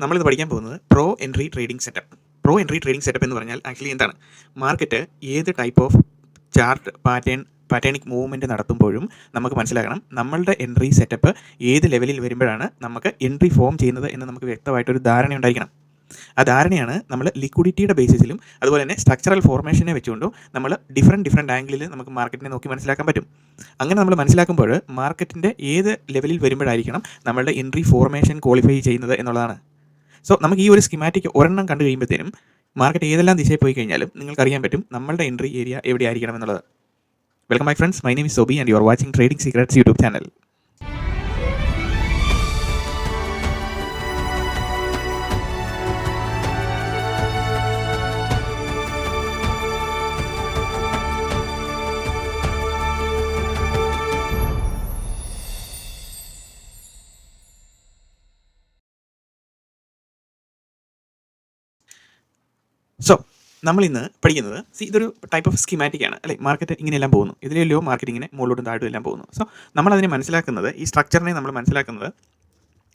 നമ്മളിത് പഠിക്കാൻ പോകുന്നത് pro entry trading setup pro entry trading setup എന്ന് പറഞ്ഞാൽ ആക്ച്വലി എന്താണ്? മാർക്കറ്റ് ഏത് ടൈപ്പ് ഓഫ് ചാർട്ട് പാറ്റേൺ പാറ്റേണിക് മൂവ്മെന്റ് നടത്തുമ്പോഴും നമുക്ക് മനസ്സിലാക്കണം നമ്മളുടെ എൻട്രി സെറ്റപ്പ് ഏത് ലെവലിൽ വരുമ്പോഴാണ് നമുക്ക് എൻട്രി ഫോം ചെയ്യുന്നത് എന്ന് നമുക്ക് വ്യക്തമായിട്ടൊരു ധാരണ ഉണ്ടായിരിക്കണം ആ ധാരണയാണ് നമ്മൾ ലിക്വിഡിറ്റിയുടെ ബേസിസിലും അതുപോലെ തന്നെ സ്ട്രക്ചറൽ ഫോർമേഷനെ വെച്ചുകൊണ്ടും നമ്മൾ ഡിഫറെന്റ് ഡിഫറെന്റ് ആംഗിളിൽ നമുക്ക് മാർക്കറ്റിനെ നോക്കി മനസ്സിലാക്കാൻ പറ്റും. അങ്ങനെ നമ്മൾ മനസ്സിലാക്കുമ്പോൾ മാർക്കറ്റിന്റെ ഏത് ലെവലിൽ വരുമ്പോഴായിരിക്കണം നമ്മളുടെ എൻട്രി ഫോർമേഷൻ ക്വാളിഫൈ ചെയ്യുന്നത് എന്നുള്ളതാണ്. സോ നമുക്ക് ഈ ഒരു സ്കിമാറ്റിക് ഒരെണ്ണം കണ്ടു കഴിയുമ്പോഴത്തേനും മാർക്കറ്റ് ഏതെല്ലാം ദിശയിൽ പോയി കഴിഞ്ഞാലും നിങ്ങൾക്കറിയാൻ പറ്റും നമ്മളുടെ എൻട്രി ഏരിയ എവിടെ ആയിരിക്കണം എന്നുള്ളത്. Welcome my friends my name is Soby and you are watching trading secrets YouTube channel so നമ്മൾ ഇന്ന് പഠിക്കുന്നത് സി ഇതൊരു ടൈപ്പ് ഓഫ് സ്കീമാറ്റിക് ആണ്. അല്ലേ? മാർക്കറ്റ് ഇങ്ങനെയെല്ലാം പോകുന്നു. ഇതിലെല്ലോ മാർക്കറ്റ് ഇങ്ങനെ മുകളിലോട്ടും താഴോട്ടും എല്ലാം പോകുന്നു. സോ നമ്മൾ അതിനെ മനസ്സിലാക്കുന്നത് ഈ സ്ട്രക്ചറിനെ നമ്മൾ മനസ്സിലാക്കുന്നത്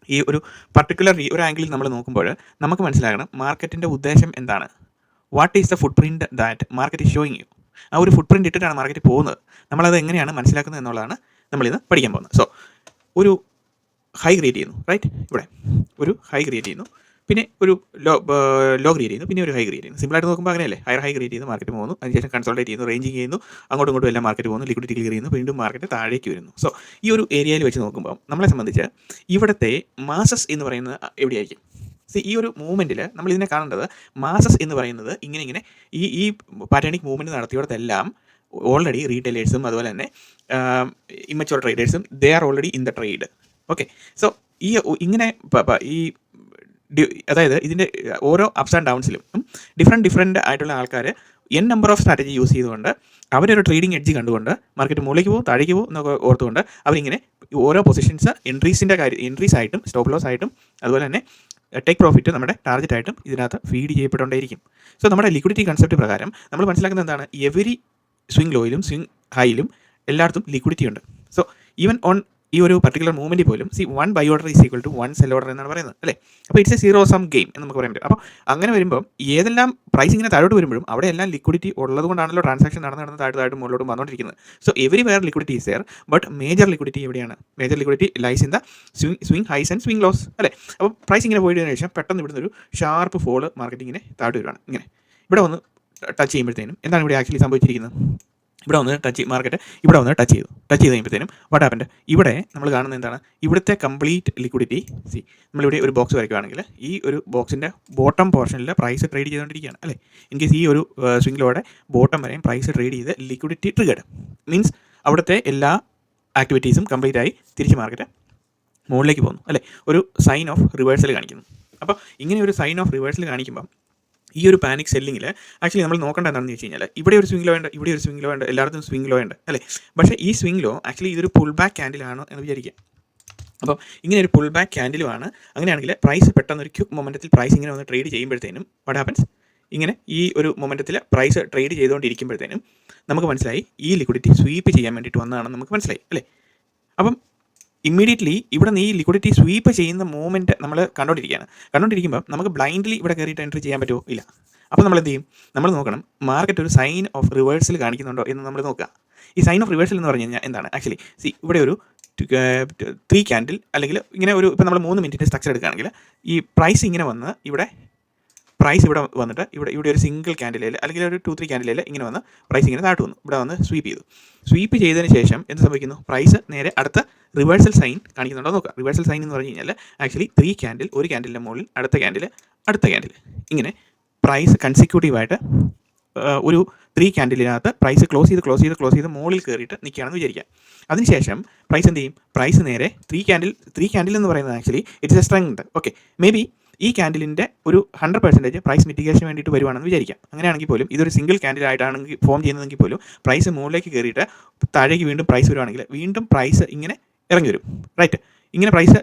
ഈ ഒരു പർട്ടിക്കുലർ ഒരു ആംഗിളിൽ നമ്മൾ നോക്കുമ്പോൾ നമുക്ക് മനസ്സിലാക്കണം മാർക്കറ്റിന്റെ ഉദ്ദേശം എന്താണ്? What is the footprint that market is showing you ആ ഒരു ഫുഡ് പ്രിന്റ് ഇട്ടിട്ടാണ് മാർക്കറ്റ് പോകുന്നത്. നമ്മളത് എങ്ങനെയാണ് മനസ്സിലാക്കുന്നത് എന്നുള്ളതാണ് നമ്മളിന്ന് പഠിക്കാൻ പോകുന്നത്. സോ ഒരു ഹൈ ക്രിയേറ്റ് ചെയ്യുന്നു റൈറ്റ് ഇവിടെ. ഒരു ഹൈ ക്രിയേറ്റ് ചെയ്യുന്നു. പിന്നെ ഒരു ലോ ലോ ക്രിയേറ്റ് ചെയ്യുന്നു പിന്നെ ഒരു ഹൈ ക്രിയേറ്റ് ചെയ്യുന്നു. സിമ്പിളായിട്ട് നോക്കുമ്പോൾ അങ്ങനെയല്ലേ? ഹയർ ഹൈ ക്രിയേറ്റ് ചെയ്യുന്നു മാർക്കറ്റ് പോകുന്നു. അതിനുശേഷം കൺസൾട്ടേറ്റ് ചെയ്യുന്നു റേഞ്ചിങ് ചെയ്യുന്നു അങ്ങോട്ടും ഇങ്ങോട്ടും എല്ലാം മാർക്കറ്റ് പോകുന്നു ലിക്വിഡിറ്റി ക്ലിയർ ചെയ്യുന്നു വീണ്ടും മാർക്കറ്റ് താഴേക്ക് വരുന്നു. സോ ഈ ഒരു ഏരിയയിൽ വെച്ച് നോക്കുമ്പോൾ നമ്മളെ സംബന്ധിച്ച് ഇവിടുത്തെ മാസസ് എന്ന് പറയുന്നത് എവിടെയായിരിക്കും? സി ഈ ഒരു മൂവ്മെന്റിൽ നമ്മൾ ഇതിനെ കാണേണ്ടത് മാസസ് എന്ന് പറയുന്നത് ഇങ്ങനെ ഇങ്ങനെ ഈ ഈ പാറ്റേണിക് മൂവ്മെന്റ് നടത്തിയിടത്തെല്ലാം ഓൾറെഡി റീറ്റെയിലേഴ്സും അതുപോലെ തന്നെ immature ട്രേഡേഴ്സും they are already in the trade okay so ഈ ഇങ്ങനെ ഈ അതായത് ഇതിന്റെ ഓരോ അപ്സ് ആൻഡ് ഡൗൺസിലും ഡിഫറെന്റ് ഡിഫറെന്റ് ആയിട്ടുള്ള ആൾക്കാർ N number of strategy use ചെയ്തുകൊണ്ട് അവരൊരു ട്രേഡിംഗ് എഡ്ജ് കണ്ടുകൊണ്ട് മാർക്കറ്റ് മുകളിലേക്ക് പോകും താഴേക്ക് പോകും എന്നൊക്കെ ഓർത്തുകൊണ്ട് അവരിങ്ങനെ ഓരോ പൊസിഷൻസ് എൻട്രീസിന്റെ കാര്യം എൻട്രീസ് ആയിട്ടും സ്റ്റോപ്പ് ലോസ് ആയിട്ടും അതുപോലെ തന്നെ ടേക്ക് പ്രോഫിറ്റ് നമ്മുടെ ടാർഗറ്റ് ആയിട്ടും ഇതിനകത്ത് ഫീഡ് ചെയ്യപ്പെട്ടുകൊണ്ടേയിരിക്കും. സോ നമ്മുടെ ലിക്വിഡിറ്റി കൺസെപ്റ്റ് പ്രകാരം നമ്മൾ മനസ്സിലാക്കുന്നത് എന്താണ്? എവരി സ്വിംഗ് ലോയിലും സ്വിംഗ് ഹൈയിലും എല്ലായിടത്തും ലിക്വിഡിറ്റി ഉണ്ട്. സോ ഈവൻ ഓൺ ഈ ഒരു പർട്ടിക്കുലർ മൂവ്മെന്റ് പോലും see one buy order is equal to one sell order എന്നാണ് പറയുന്നത് അല്ലേ? അപ്പോൾ it's a zero sum game എന്ന് നമുക്ക് പറയാൻ പറ്റും. അപ്പോൾ അങ്ങനെ വരുമ്പോൾ ഏതെല്ലാം പ്രൈസ് ഇങ്ങനെ താഴോട്ട് വരുമ്പോഴും അവിടെ എല്ലാം ലിക്വിഡിറ്റി ഉള്ളത് കൊണ്ടാണല്ലോ ട്രാൻസാക്ഷൻ നടന്ന് നടന്ന് താഴോട്ട് താഴോട്ട് മുകളിലോട്ട് വന്നുകൊണ്ടിരിക്കുന്നത് so everywhere liquidity is there but major liquidity എവിടെയാണ്? Major liquidity lies in the swing swing highs and swing lows അല്ലേ? അപ്പോൾ പ്രൈസ് ഇങ്ങനെ പോയതിനു ശേഷം പെട്ടെന്ന് ഇവിടുന്ന് ഒരു ഷാർപ്പ് ഫോൾ മാർക്കറ്റിങ്ങിനെ താഴോട്ട് വരുവാണ് ഇങ്ങനെ. ഇവിടെ വന്ന് ടച്ച് ചെയ്യുമ്പോഴത്തേനും എന്താണ് ഇവിടെ ആക്ച്വലി സംഭവിച്ചിരിക്കുന്നത്? ഇവിടെ വന്ന് ടച്ച് മാർക്കറ്റ് ഇവിടെ വന്ന് ടച്ച് ചെയ്തു. ടച്ച് ചെയ്ത് കഴിയുമ്പോഴത്തേനും വാട്ട് ആപ്പന്റെ ഇവിടെ നമ്മൾ കാണുന്നത് എന്താണ്? ഇവിടുത്തെ കംപ്ലീറ്റ് ലിക്വിഡിറ്റി സി നമ്മളിവിടെ ഒരു ബോക്സ് വരയ്ക്കുകയാണെങ്കിൽ ഈ ഒരു ബോക്സിന്റെ ബോട്ടം പോർഷനിൽ പ്രൈസ് ട്രേഡ് ചെയ്തുകൊണ്ടിരിക്കുകയാണ് അല്ലേ? ഇൻ കേസ് ഈ ഒരു സ്വിംഗിലൂടെ ബോട്ടം വരെയും പ്രൈസ് ട്രേഡ് ചെയ്ത് ലിക്വിഡിറ്റി ട്രിഗർഡ് മീൻസ് അവിടുത്തെ എല്ലാ ആക്ടിവിറ്റീസും കംപ്ലീറ്റ് ആയി തിരിച്ച് മാർക്കറ്റ് മുകളിലേക്ക് പോകുന്നു അല്ലേ? ഒരു സൈൻ ഓഫ് റിവേഴ്സൽ കാണിക്കുന്നു. അപ്പോൾ ഇങ്ങനെ ഒരു സൈൻ ഓഫ് റിവേഴ്സൽ കാണിക്കുമ്പം ഈ ഒരു പാനിക് സെല്ലിങ്ങിൽ ആക്ച്വലി നമ്മൾ നോക്കേണ്ട എന്താണെന്ന് വെച്ച് കഴിഞ്ഞാൽ ഇവിടെ ഒരു സ്വിംഗ് ലോ ഉണ്ട് ഇവിടെ ഒരു സ്വിംഗ് ലോ ഉണ്ട് എല്ലായിടത്തും സ്വിംഗ് ലോ ഉണ്ട് അല്ലേ? പക്ഷേ ഈ സ്വിംഗ് ലോ ആക്ച്വലി ഇതൊരു പുൾ ബാക്ക് ക്യാൻഡിലാണോ എന്ന് വിചാരിക്കുക. അപ്പോൾ ഇങ്ങനെ ഒരു പുൾ ബാക്ക് ക്യാൻഡിലുമാണ് അങ്ങനെയാണെങ്കിൽ പ്രൈസ് പെട്ടെന്ന് ഒരു ക്യുക്ക് മൊമെന്റത്തിൽ പ്രൈസ് ഇങ്ങനെ വന്ന് ട്രേഡ് ചെയ്യുമ്പോഴത്തേനും വാട്ട് ഹാപ്പൻസ് ഇങ്ങനെ ഈ ഒരു മൊമെന്റത്തിൽ പ്രൈസ് ട്രേഡ് ചെയ്തുകൊണ്ടിരിക്കുമ്പോഴത്തേനും നമുക്ക് മനസ്സിലായി ഈ ലിക്വിഡിറ്റി സ്വീപ്പ് ചെയ്യാൻ വേണ്ടിയിട്ട് വന്നതാണെന്ന് നമുക്ക് മനസ്സിലായി അല്ലേ? അപ്പം ഇമ്മീഡിയറ്റ്ലി ഇവിടെ നീ ലിക്വിഡിറ്റി സ്വീപ്പ് ചെയ്യുന്ന മൂവ്മെന്റ് നമ്മൾ കണ്ടുകൊണ്ടിരിക്കുകയാണ് കണ്ടുകൊണ്ടിരിക്കുമ്പോൾ നമുക്ക് ബ്ലൈൻഡ്ലി ഇവിടെ കയറിയിട്ട് എൻട്രി ചെയ്യാൻ പറ്റുമോ? ഇല്ല. അപ്പോൾ നമ്മൾ എന്ത് ചെയ്യും? നമ്മൾ നോക്കണം മാർക്കറ്റ് ഒരു സൈൻ ഓഫ് റിവേഴ്സൽ കാണിക്കുന്നുണ്ടോ എന്ന് നമ്മൾ നോക്കുക. ഈ സൈൻ ഓഫ് റിവേഴ്സൽ എന്ന് പറഞ്ഞു കഴിഞ്ഞാൽ എന്താണ്? ആക്ച്വലി സി ഇവിടെ ഒരു ത്രീ ക്യാൻഡിൽ അല്ലെങ്കിൽ ഇങ്ങനെ ഒരു ഇപ്പോൾ നമ്മൾ മൂന്ന് മിനിറ്റിന്റെ സ്ട്രക്ചർ എടുക്കുകയാണെങ്കിൽ ഈ പ്രൈസ് ഇങ്ങനെ വന്ന് ഇവിടെ പ്രൈസ് ഇവിടെ വന്നിട്ട് ഇവിടെ ഇവിടെ ഒരു സിംഗിൾ ക്യാൻഡിലയിൽ അല്ലെങ്കിൽ ഒരു ടു ത്രീ ക്യാൻഡിലയിൽ ഇങ്ങനെ വന്ന് പ്രൈസ് ഇങ്ങനെ താഴ്ത്തു വന്നു. ഇവിടെ വന്ന് സ്വീപ്പ് ചെയ്തു. സ്വീപ്പ് ചെയ്തതിന് ശേഷം എന്ത് സംഭവിക്കുന്നു? പ്രൈസ് നേരെ അടുത്ത റിവേഴ്സൽ സൈൻ കാണിക്കുന്നുണ്ടോ? നോക്കുക റിവേഴ്സൽ സൈൻ എന്ന് പറഞ്ഞു കഴിഞ്ഞാൽ ആക്ച്വലി ത്രീ ക്യാൻഡിൽ ഒരു ക്യാൻഡിലിന്റെ മുകളിൽ അടുത്ത ക്യാൻഡിൽ അടുത്ത ക്യാൻഡിൽ ഇങ്ങനെ പ്രൈസ് കൺസിക്യൂട്ടീവായിട്ട് ഒരു ത്രീ ക്യാൻഡിലിനകത്ത് പ്രൈസ് ക്ലോസ് ചെയ്ത് ക്ലോസ് ചെയ്ത് ക്ലോസ് ചെയ്ത് മുകളിൽ കയറിയിട്ട് നിൽക്കുകയാണെന്ന് വിചാരിക്കാം അതിനുശേഷം പ്രൈസ് എന്ത് ചെയ്യും? പ്രൈസ് നേരെ ത്രീ ക്യാൻഡിൽ ത്രീ ക്യാൻഡിൽ എന്ന് പറയുന്നത് actually it's a strength okay maybe ഈ ക്യാൻഡിലിന്റെ ഒരു ഹൺഡ്രഡ് പെർസെന്റേജ് പ്രൈസ് മിറ്റിഗേഷൻ വേണ്ടിയിട്ട് വരുവാണെന്ന് വിചാരിക്കാം. അങ്ങനെയാണെങ്കിൽ പോലും ഇതൊരു സിംഗിൾ ക്യാൻഡിൽ ആയിട്ടാണെങ്കിൽ ഫോം ചെയ്യുന്നതെങ്കിൽ പോലും പ്രൈസ് മുകളിലേക്ക് കയറിയിട്ട് താഴേക്ക് വീണ്ടും പ്രൈസ് വരുവാണെങ്കിൽ വീണ്ടും പ്രൈസ് ഇങ്ങനെ ഇറങ്ങി വരും. റൈറ്റ് ഇങ്ങനെ പ്രൈസ്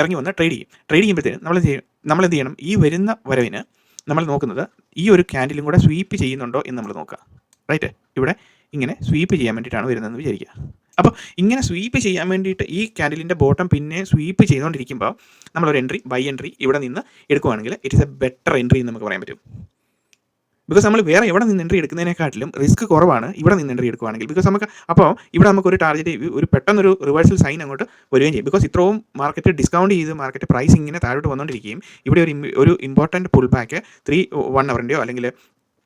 ഇറങ്ങി വന്ന് ട്രേഡ് ചെയ്യും. ട്രേഡ് ചെയ്യുമ്പോഴത്തേനും നമ്മൾ ചെയ്യും? നമ്മൾ എന്ത് ചെയ്യണം? ഈ വരുന്ന വരവിന് നമ്മൾ നോക്കുന്നത് ഈ ഒരു ക്യാൻഡിലും കൂടെ സ്വീപ്പ് ചെയ്യുന്നുണ്ടോ എന്ന് നമ്മൾ നോക്കുക. റൈറ്റ് ഇവിടെ ഇങ്ങനെ സ്വീപ്പ് ചെയ്യാൻ വേണ്ടിയിട്ടാണ് വരുന്നതെന്ന് വിചാരിക്കുക. അപ്പോൾ ഇങ്ങനെ സ്വീപ്പ് ചെയ്യാൻ വേണ്ടിയിട്ട് ഈ കാൻഡിലിന്റെ ബോട്ടം പിന്നെ സ്വീപ്പ് ചെയ്തുകൊണ്ടിരിക്കുമ്പോൾ നമ്മളൊരു എൻട്രി ബൈ എൻട്രി ഇവിടെ നിന്ന് എടുക്കുവാണെങ്കിൽ it is a better entry എന്ന് നമുക്ക് പറയാൻ പറ്റും. ബിക്കോസ് നമ്മൾ വേറെ എവിടെ നിന്ന് എൻട്രി എടുക്കുന്നതിനെക്കാട്ടിലും റിസ്ക് കുറവാണ് ഇവിടെ നിന്ന് എൻട്രി എടുക്കുകയാണെങ്കിൽ ബിക്കോസ് നമുക്ക് അപ്പോൾ ഇവിടെ നമുക്ക് ഒരു ടാർഗറ്റ് ഒരു പെട്ടെന്നൊരു റിവേഴ്സൽ സൈൻ അങ്ങോട്ട് വരികയും ചെയ്യും. ബിക്കോസ് ഇത്രയും മാർക്കറ്റ് ഡിസ്കൗണ്ട് ചെയ്ത് മാർക്കറ്റ് പ്രൈസ് ഇങ്ങനെ താഴോട്ട് വന്നുകൊണ്ടിരിക്കുകയും ഇവിടെ ഒരു ഒരു important pull back three one അവറിന്റെയോ അല്ലെങ്കിൽ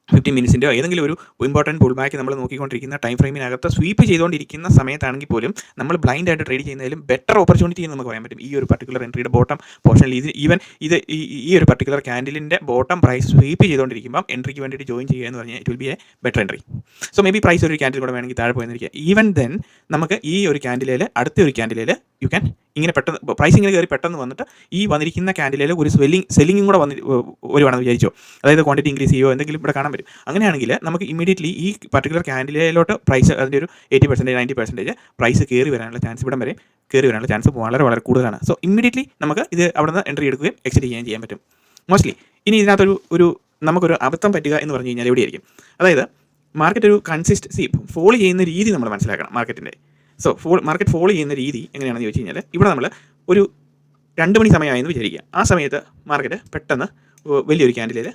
ഫിഫ്റ്റീൻ മിനിറ്റ്സിന്റെയോ ഏതെങ്കിലും ഒരു ഇമ്പോർട്ടന്റ് പുൾ ബാക്ക് നമ്മൾ നോക്കിക്കൊണ്ടിരിക്കുന്ന ടൈം ഫ്രെയിമിനകത്ത് സ്വീപ്പ് ചെയ്തുകൊണ്ടിരിക്കുന്ന സമയത്താണെങ്കിൽ പോലും നമ്മൾ ബ്ലൈൻഡ് ആയിട്ട് ട്രേഡ് ചെയ്യുന്നതിലും ബെറ്റർ ഓപ്പർച്യൂണിറ്റി എന്ന് നമുക്ക് പറയാൻ പറ്റും. ഈ ഒരു പർട്ടിക്കുലർ എൻട്രിയുടെ ബോട്ടം പോർഷനിൽ ഇത് ഈവൻ ഇത് ഈ ഒരു പർട്ടിക്കുലർ കാൻഡിലിന്റെ ബോട്ടം പ്രൈസ് സ്വീപ്പ് ചെയ്തുകൊണ്ടിരിക്കുമ്പോൾ എൻട്രിക്ക് വേണ്ടിയിട്ട് ജോയിൻ ചെയ്യുക എന്ന് പറഞ്ഞാൽ it will be a better entry so maybe price ഒരു ക്യാൻഡിൽ കൂടെ വേണമെങ്കിൽ താഴെ പോയിരിക്കുക ഈവൻ ദെൻ നമുക്ക് ഈ ഒരു ക്യാൻഡിലേൽ അടുത്ത ഒരു ക്യാൻഡിലേൽ യു ക്യാൻ ഇങ്ങനെ പെട്ടെന്ന് പ്രൈസ് ഇങ്ങനെ കയറി പെട്ടെന്ന് വന്നിട്ട് ഈ വന്നിരിക്കുന്ന ക്യാൻഡിലേൽ ഒരു സ്വെല്ലിംഗ് സെല്ലിങ്ങും കൂടെ വന്നി വരുവാണെന്ന് വിചാരിച്ചോ. അതായത് ക്വാണ്ടിറ്റി ഇൻക്രീസ് ചെയ്യുമോ എന്തെങ്കിലും ഇവിടെ കാണാൻ പറ്റും. അങ്ങനെയാണെങ്കിൽ നമുക്ക് ഇമീഡിയറ്റ്ലി ഈ പർട്ടിക്കുലർ ക്യാൻഡിലേലോട്ട് പ്രൈസ് അതിന്റെ ഒരു eighty percentage ninety percentage price കയറി വരാനുള്ള ചാൻസ് ഇവിടം വരെ കയറി വരാനുള്ള ചാൻസ് വളരെ വളരെ കൂടുതലാണ്. സോ ഇമ്മീഡിയറ്റ്ലി നമുക്ക് ഇത് അവിടെ നിന്ന് എൻട്രി എടുക്കുകയും എക്സിറ്റ് ചെയ്യാൻ ചെയ്യാൻ പറ്റും. മോസ്റ്റ്ലി ഇനി ഇതിനകത്തൊരു ഒരു നമുക്കൊരു അബദ്ധം പറ്റുക എന്ന് പറഞ്ഞു കഴിഞ്ഞാൽ എവിടെയായിരിക്കും? അതായത് മാർക്കറ്റ് ഒരു കൺസിസ്റ്റൻസി ഫോൾ ചെയ്യുന്ന രീതി നമ്മൾ മനസ്സിലാക്കണം മാർക്കറ്റിന്റെ സോ ഫോൾ മാർക്കറ്റ് ഫോളോ ചെയ്യുന്ന രീതി എങ്ങനെയാണെന്ന് ചോദിച്ചു കഴിഞ്ഞാൽ ഇവിടെ നമ്മൾ ഒരു രണ്ട് മണി സമയമായെന്ന് വിചാരിക്കുക. ആ സമയത്ത് മാർക്കറ്റ് പെട്ടെന്ന് വലിയൊരു ക്യാൻഡിലിൽ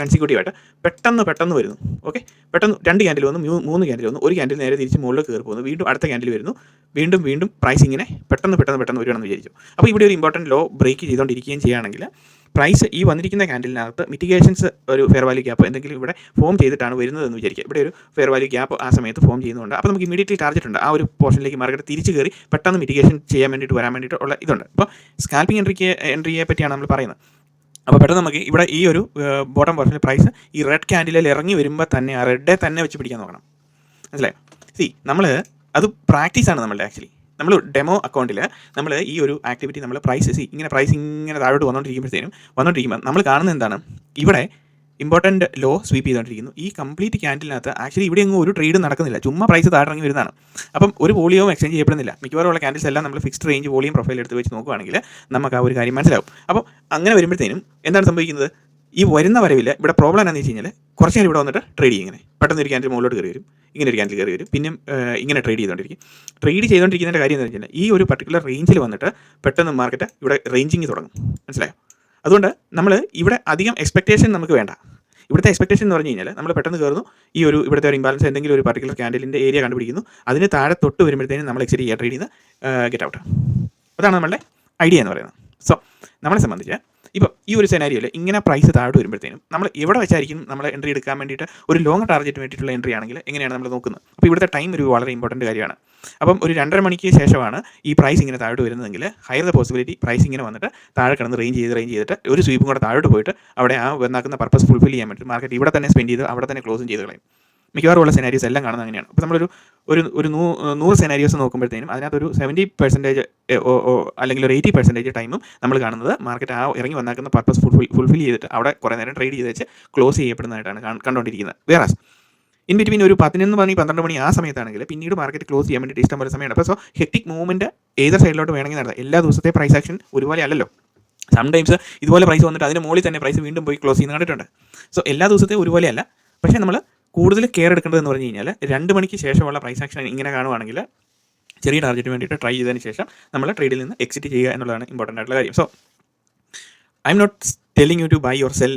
കൺസിക്യൂട്ടീവായിട്ട് പെട്ടെന്ന് പെട്ടെന്ന് വരുന്നു. ഓക്കെ പെട്ടെന്ന് രണ്ട് ക്യാൻഡിൽ വന്നു മൂന്ന് ക്യാൻഡിൽ വന്നു ഒരു ക്യാൻഡിൽ നേരെ തിരിച്ച് മുകളിൽ കയറി പോകുന്നു വീണ്ടും അടുത്ത ക്യാൻഡിൽ വരുന്നു വീണ്ടും വീണ്ടും പ്രൈസ് ഇങ്ങനെ പെട്ടെന്ന് പെട്ടെന്ന് പെട്ടെന്ന് വരികയാണെന്ന് വിചാരിച്ചു. അപ്പോൾ ഇവിടെ ഒരു ഇമ്പോർട്ടന്റ് ലോ ബ്രേക്ക് ചെയ്തുകൊണ്ടിരിക്കുകയും ചെയ്യുകയാണെങ്കിൽ പ്രൈസ് ഈ വന്നിരിക്കുന്ന ക്യാൻഡിലിനകത്ത് മിറ്റിഗേഷൻസ് ഒരു ഫെയർ വാല്യൂ ഗ്യാപ്പ് എന്തെങ്കിലും ഇവിടെ ഫോം ചെയ്തിട്ടാണ് വരുന്നതെന്ന് വിചാരിക്കുക. ഇവിടെ ഒരു ഫെയർ വാല്യൂ ഗ്യാപ്പ് ആ സമയത്ത് ഫോം ചെയ്യുന്നുണ്ട്. അപ്പോൾ നമുക്ക് ഇമീഡിയറ്റ്ലി ടാർജറ്റ് ഉണ്ട്. ആ ഒരു പോർഷനിലേക്ക് മാർക്കറ്റ് തിരിച്ച് കയറി പെട്ടെന്ന് മിറ്റിഗേഷൻ ചെയ്യാൻ വേണ്ടിയിട്ട് വരാൻ വേണ്ടിയിട്ട് ഉള്ള ഇതുണ്ട്. അപ്പോൾ സ്കാൽപ്പിംഗ് എൻട്രിക്ക് എൻട്രിയെ പറ്റിയാണ് നമ്മൾ പറയുന്നത്. അപ്പോൾ പെട്ടെന്ന് നമുക്ക് ഇവിടെ ഈ ഒരു ബോട്ടം പോർഷനിൽ പ്രൈസ് ഈ റെഡ് ക്യാൻഡിലിൽ ഇറങ്ങി വരുമ്പോൾ തന്നെ ആ റെഡ് തന്നെ വെച്ച് പിടിക്കാൻ നോക്കണം. മനസ്സിലായോ? സി നമ്മൾ അത് പ്രാക്ടീസാണ് നമ്മളുടെ ആക്ച്വലി നമ്മൾ ഡെമോ അക്കൗണ്ടിൽ നമ്മൾ ഈ ഒരു ആക്ടിവിറ്റി നമ്മൾ പ്രൈസ് സി ഇങ്ങനെ പ്രൈസ് ഇങ്ങനെ താഴോട്ട് വന്നുകൊണ്ടിരിക്കുമ്പോഴത്തേനും വന്നുകൊണ്ടിരിക്കുമ്പോൾ നമ്മൾ കാണുന്നത് എന്താണ്? ഇവിടെ ഇമ്പോർട്ടന്റ് ലോ സ്വീപ്പ് ചെയ്തുകൊണ്ടിരിക്കുന്നു. ഈ കംപ്ലീറ്റ് ക്യാൻഡിലിനകത്ത് ആക്ച്വലി ഇവിടെ എങ്ങും ഒരു ട്രേഡ് നടക്കുന്നില്ല. ചുമ്മാ പ്രൈസ് താഴെ വരുന്നതാണ്. അപ്പം ഒരു വോളിയവും എക്സ്ചേഞ്ച് ചെയ്യപ്പെടുന്നില്ല. മിക്കവാറും ഉള്ള ക്യാൻഡിൽസ് എല്ലാം നമ്മൾ ഫിക്സ്ഡ് റേഞ്ച് വോളിയം പ്രൊഫൈൽ എടുത്ത് വെച്ച് നോക്കുകയാണെങ്കിൽ നമുക്ക് ആ ഒരു കാര്യം മനസ്സിലാവും. അപ്പം അങ്ങനെ വരുമ്പോഴത്തേനും എന്താണ് സംഭവിക്കുന്നത്? ഈ വരുന്ന വരവിൽ ഇവിടെ പ്രോബ്ലം എന്താണെന്ന് വെച്ച് കഴിഞ്ഞാൽ കുറച്ച് നേരം ഇവിടെ വന്നിട്ട് ട്രേഡ് ചെയ്യും ഇങ്ങനെ. പെട്ടെന്ന് ഒരു ക്യാൻഡിൽ മുകളിലോട്ട് കയറി വരും. ഇങ്ങനെ ഒരു ക്യാൻഡിൽ കയറി വരും. പിന്നെ ഇങ്ങനെ ട്രേഡ് ചെയ്തുകൊണ്ടിരിക്കും. ട്രേഡ് ചെയ്തുകൊണ്ടിരിക്കുന്നതിന്റെ കാര്യം എന്ന് വെച്ചാൽ ഈ ഒരു പർട്ടിക്കുലർ റേഞ്ചിൽ വന്നിട്ട് പെട്ടെന്ന് മാർക്കറ്റ് ഇവിടെ റേഞ്ചിങ് തുടങ്ങും. മനസ്സിലായോ? അതുകൊണ്ട് നമ്മൾ ഇവിടെ അധികം എക്സ്പെക്റ്റേഷൻ നമുക്ക് വേണ്ട. ഇവിടുത്തെ എക്സ്പെക്ടേഷൻ എന്ന് പറഞ്ഞു കഴിഞ്ഞാൽ നമ്മൾ പെട്ടെന്ന് കയറുന്നു. ഈ ഒരു ഇവിടുത്തെ ഒരു ഇംബാലൻസ് എന്തെങ്കിലും ഒരു പർട്ടിക്കുലർ ക്യാൻഡിലിന്റെ ഏരിയ കണ്ടുപിടിക്കുന്നു. അതിന് താഴെ തൊട്ട് വരുമ്പോഴത്തേനും നമ്മൾ എക്സിറ്റ് ചെയ്യുക ട്രേഡ് ചെയ്ത് ഗെറ്റ് ഔട്ട് അതാണ് നമ്മളുടെ ഐഡിയ എന്ന് പറയുന്നത്. സോ നമ്മളെ സംബന്ധിച്ച് ഇപ്പോൾ ഈ ഒരു സെനാരിയോയിൽ ഇങ്ങനെ പ്രൈസ് താഴോട്ട് വരുമ്പോഴത്തേനും നമ്മൾ എവിടെ വെച്ചായിരിക്കും നമ്മൾ എൻട്രി എടുക്കാൻ വേണ്ടിയിട്ട്? ഒരു ലോങ് ടാർഗറ്റ് വേണ്ടിയിട്ടുള്ള എൻട്രി ആണെങ്കിൽ എങ്ങനെയാണ് നമ്മൾ നോക്കുന്നത്? അപ്പോൾ ഇവിടുത്തെ ടൈം ഒരു വളരെ ഇമ്പോർട്ടന്റ് കാര്യമാണ്. അപ്പം ഒരു രണ്ടര മണിക്ക് ശേഷമാണ് ഈ പ്രൈസ് ഇങ്ങനെ താഴോട്ട് വരുന്നതെങ്കിൽ ഹയർ ദ പോസിബിലിറ്റി പ്രൈസ് ഇങ്ങനെ വന്നിട്ട് താഴെ കിടന്ന് റേഞ്ച് ചെയ്ത് റേഞ്ച് ചെയ്തിട്ട് ഒരു സ്വീപ്പും കൂടെ താഴോട്ട് പോയിട്ട് അവിടെ ആ വന്നാക്കുന്ന പർപ്പസ് ഫുൾഫിൽ ചെയ്യാൻ പറ്റും. മാർക്കറ്റ് ഇവിടെ തന്നെ സ്പെൻഡ് ചെയ്ത് അവിടെ തന്നെ ക്ലോസും ചെയ്ത് കളയും. മിക്കവാറും ഉള്ള സെനാരീസ് എല്ലാം കാണുന്നത് അങ്ങനെയാണ്. അപ്പോൾ നമ്മളൊരു ഒരു ഒരു നൂ നൂറ് സെനാരിയോസ് നോക്കുമ്പോഴത്തേനും അതിനകത്തൊരു സെവന്റി പെർസെന്റേജ് അല്ലെങ്കിൽ ഒരു എയ്റ്റി പെർസെന്റേജ് ടൈമും നമ്മൾ കാണുന്നത് മാർക്കറ്റ് ആ ഇറങ്ങി വന്നാക്കുന്ന പർപ്പസ് ഫുൾഫിൽ ഫുൾഫിൽ ചെയ്തിട്ട് അവിടെ കുറേ നേരം ട്രേഡ് ചെയ്ത് വെച്ച് ക്ലോസ് ചെയ്യപ്പെടുന്നതായിട്ടാണ് കാണ്- കണ്ടുകൊണ്ടിരിക്കുന്നത് വേറെ ഇൻ ബിറ്റ്വീൻ ഒരു പതിനൊന്ന് മണി പന്ത്രണ്ട് മണി ആ സമയത്താണെങ്കിൽ പിന്നീട് മാർക്കറ്റ് ക്ലോസ് ചെയ്യാൻ വേണ്ടി ഇഷ്ടം പോലെ സമയമാണ് അപ്പോൾ സോ ഹെക്ടിക് മൂവ്മെന്റ് ഏത് സൈഡിലോട്ട് വേണമെങ്കിൽ നടത്താം. എല്ലാ ദിവസത്തെ പ്രൈസ് ആക്ഷൻ ഒരുപോലെ അല്ലല്ലോ. സംടൈംസ് ഇതുപോലെ പ്രൈസ് വന്നിട്ട് അതിന് മുകളിൽ തന്നെ പ്രൈസ് വീണ്ടും പോയി ക്ലോസ് ചെയ്യുന്ന കണ്ടിട്ടുണ്ട്. സോ എല്ലാ ദിവസത്തെയും ഒരുപോലെ അല്ല. പക്ഷേ നമ്മൾ കൂടുതൽ കെയർ എടുക്കേണ്ടത് എന്ന് പറഞ്ഞു കഴിഞ്ഞാൽ രണ്ട് മണിക്ക് ശേഷമുള്ള പ്രൈസ് ആക്ഷൻ ഇങ്ങനെ കാണുവാണെങ്കിൽ ചെറിയ ടാർഗറ്റ് വേണ്ടിയിട്ട് ട്രൈ ചെയ്തതിന് ശേഷം നമ്മൾ ട്രേഡിൽ നിന്ന് എക്സിറ്റ് ചെയ്യുക എന്നുള്ളതാണ് ഇമ്പോർട്ടന്റ് ആയിട്ടുള്ള കാര്യം. So I am not telling you to buy your sell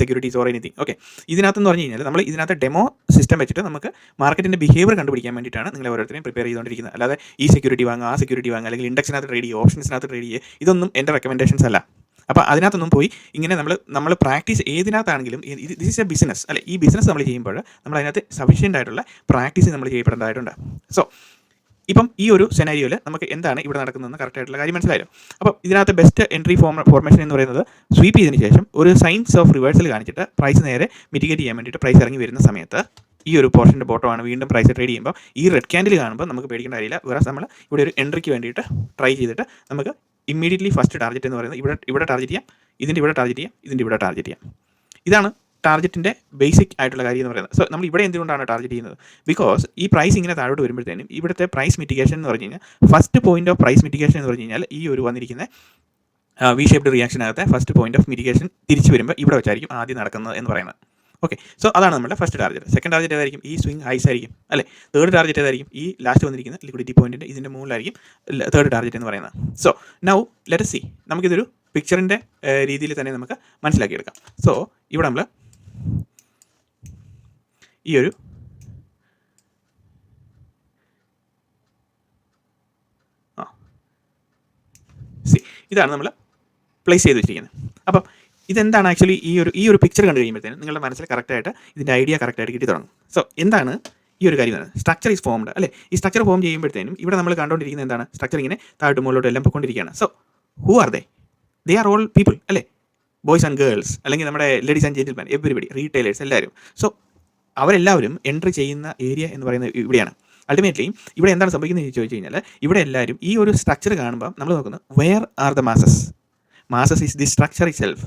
securities or anything okay ഇതിനകത്തെന്ന് പറഞ്ഞു കഴിഞ്ഞാൽ നമ്മൾ ഇതിനകത്ത് ഡെമോ സിസ്റ്റം വെച്ചിട്ട് നമുക്ക് മാർക്കറ്റിന്റെ ബിഹേവിയർ കണ്ടുപിടിക്കാൻ വേണ്ടിയിട്ടാണ് നിങ്ങൾ ഓരോരുത്തരെയും പ്രിപ്പയർ ചെയ്തുകൊണ്ടിരിക്കുന്നത്. അല്ലാതെ ഈ സെക്യൂരിറ്റി വാങ്ങുക ആ സെക്യൂരിറ്റി വാങ്ങുക അല്ലെങ്കിൽ ഇൻഡെക്സിനകത്ത് ട്രേഡ് ചെയ്യുക ഓപ്ഷൻസിനകത്ത് ട്രേഡ് ചെയ്യുക ഇതൊന്നും എന്റെ റെക്കമെൻഡേഷൻസ് അല്ല. അപ്പോൾ അതിനകത്തൊന്നും പോയി ഇങ്ങനെ നമ്മൾ നമ്മൾ പ്രാക്ടീസ് ഏതിനകത്താണെങ്കിലും ദിസ് ഇസ് എ ബിസിനസ് അല്ലെ ഈ ബിസിനസ് നമ്മൾ ചെയ്യുമ്പോൾ നമ്മൾ അതിനകത്ത് സഫീഷ്യന്റ് ആയിട്ടുള്ള പ്രാക്ടീസ് നമ്മൾ ചെയ്യപ്പെടേണ്ടതായിട്ടുണ്ട്. സോ ഇപ്പം ഈ ഒരു സെനാരിയോയിൽ നമുക്ക് എന്താണ് ഇവിടെ നടക്കുന്നതെന്ന് കറക്റ്റായിട്ടുള്ള കാര്യം മനസ്സിലായല്ലോ. അപ്പോൾ ഇതിനകത്ത് ബെസ്റ്റ് എൻട്രി ഫോം ഫോർമേഷൻ എന്ന് പറയുന്നത് സ്വീപ്പ് ചെയ്തതിന് ശേഷം ഒരു സൈൻസ് ഓഫ് റിവേഴ്സൽ കാണിച്ചിട്ട് പ്രൈസ് നേരെ മിറ്റിഗേറ്റ് ചെയ്യാൻ വേണ്ടിയിട്ട് പ്രൈസ് ഇറങ്ങി വരുന്ന സമയത്ത് ഈ ഒരു പോർഷന്റെ ബോട്ടമാണ് വീണ്ടും പ്രൈസ് ട്രേഡ് ചെയ്യുമ്പോൾ ഈ റെഡ് ക്യാൻഡിൽ കാണുമ്പോൾ നമുക്ക് പേടിക്കേണ്ട കാര്യമില്ല. വേറെ നമ്മൾ ഇവിടെ ഒരു എൻട്രിക്ക് വേണ്ടിയിട്ട് ട്രൈ ചെയ്തിട്ട് നമുക്ക് ഇമ്മീഡിയറ്റ്ലി ഫസ്റ്റ് ടാർഗറ്റ് എന്ന് പറയുന്നത് ഇവിടെ ഇവിടെ ടാർഗറ്റ് ചെയ്യാം ഇതിന്റെ ഇവിടെ ടാർഗറ്റ് ചെയ്യാം ഇതിന്റെ ഇവിടെ ടാർഗറ്റ് ചെയ്യാം. ഇതാണ് ടാർഗറ്റിന്റെ ബേസിക് ആയിട്ടുള്ള കാര്യം എന്ന് പറയുന്നത്. സോ നമ്മൾ ഇവിടെ എന്തുകൊണ്ടാണ് ടാർഗറ്റ് ചെയ്യുന്നത്? ബിക്കോസ് ഈ പ്രൈസ് ഇങ്ങനെ താഴോട്ട് വരുമ്പോഴത്തേനും ഇവിടുത്തെ പ്രൈസ് മിറ്റിഗേഷൻ എന്ന് പറഞ്ഞു കഴിഞ്ഞാൽ first point of price mitigation എന്ന് പറഞ്ഞു കഴിഞ്ഞാൽ ഈ ഒരു വന്നിരിക്കുന്ന വി ഷേപ്ഡ് റിയാക്ഷനകത്തെ ഫസ്റ്റ് പോയിന്റ് ഓഫ് മിറ്റിഗേഷൻ തിരിച്ചു വരുമ്പോൾ ഇവിടെ വെച്ചായിരിക്കും ആദ്യം നടക്കുന്നത് എന്ന് പറയുന്നത്. ഓക്കെ സോ അതാണ് നമ്മുടെ ഫസ്റ്റ് ടാർജറ്റ് സെക്കൻഡ് ടാർജറ്റ് ഏതായിരിക്കും? ഈ സ്വിംഗ് ഹൈസ് ആയിരിക്കും. അല്ലേ? തേർഡ് ടാർജറ്റ് ഏതായിരിക്കും? ഈ ലാസ്റ്റ് വന്നിരിക്കുന്ന ലിക്വിഡിറ്റി പോയിന്റിന്റെ ഇതിന്റെ മുകളിലായിരിക്കും തേർഡ് ടാർജറ്റ് എന്ന് പറയുന്നത്. സോ നൗ ലെറ്റ് സി നമുക്കിതൊരു പിക്ചറിന്റെ രീതിയിൽ തന്നെ നമുക്ക് മനസ്സിലാക്കിയെടുക്കാം. സോ ഇവിടെ നമ്മൾ ഈ ഒരു ഇതാണ് നമ്മൾ പ്ലേസ് ചെയ്ത് വെച്ചിരിക്കുന്നത്. അപ്പം ഇതെന്താണ് ആക്ച്വലി ഈ ഒരു ഈ ഒരു പിക്ചർ കണ്ടു കഴിയുമ്പോഴത്തേനും നിങ്ങളുടെ മനസ്സിൽ കറക്റ്റായിട്ട് ഇതിന്റെ ഐഡിയ കറക്റ്റായിട്ട് കിട്ടി തുടങ്ങും. സോ എന്താണ് ഈ ഒരു കാര്യം സ്ട്രക്ചർ ഈസ് ഫോംഡ് അല്ലേ? ഈ സ്ട്രക്ചർ ഫോം ചെയ്യുമ്പോഴത്തേനും ഇവിടെ നമ്മൾ കണ്ടുകൊണ്ടിരിക്കുന്നത് എന്താണ്? സ്ട്രക്ചർ ഇങ്ങനെ താഴോട്ട് മുകളിലോട്ട് എല്ലാം പൊയ്ക്കൊണ്ടിരിക്കുകയാണ്. So who are they they are all people അല്ലേ? ബോയ്സ് ആൻഡ് ഗേൾസ് അല്ലെങ്കിൽ നമ്മുടെ ladies and gentleman everybody retailers എല്ലാവരും. സോ അവരെല്ലാവരും എൻട്രി ചെയ്യുന്ന ഏരിയ എന്ന് പറയുന്നത് ഇവിടെയാണ്. അൾട്ടിമേറ്റ്ലി ഇവിടെ എന്താണ് സംഭവിക്കുന്നത് ചോദിച്ചു കഴിഞ്ഞാൽ ഇവിടെ എല്ലാവരും ഈ ഒരു സ്ട്രക്ചർ കാണുമ്പോൾ നമ്മൾ നോക്കുന്നത് where are the masses masses is the structure is self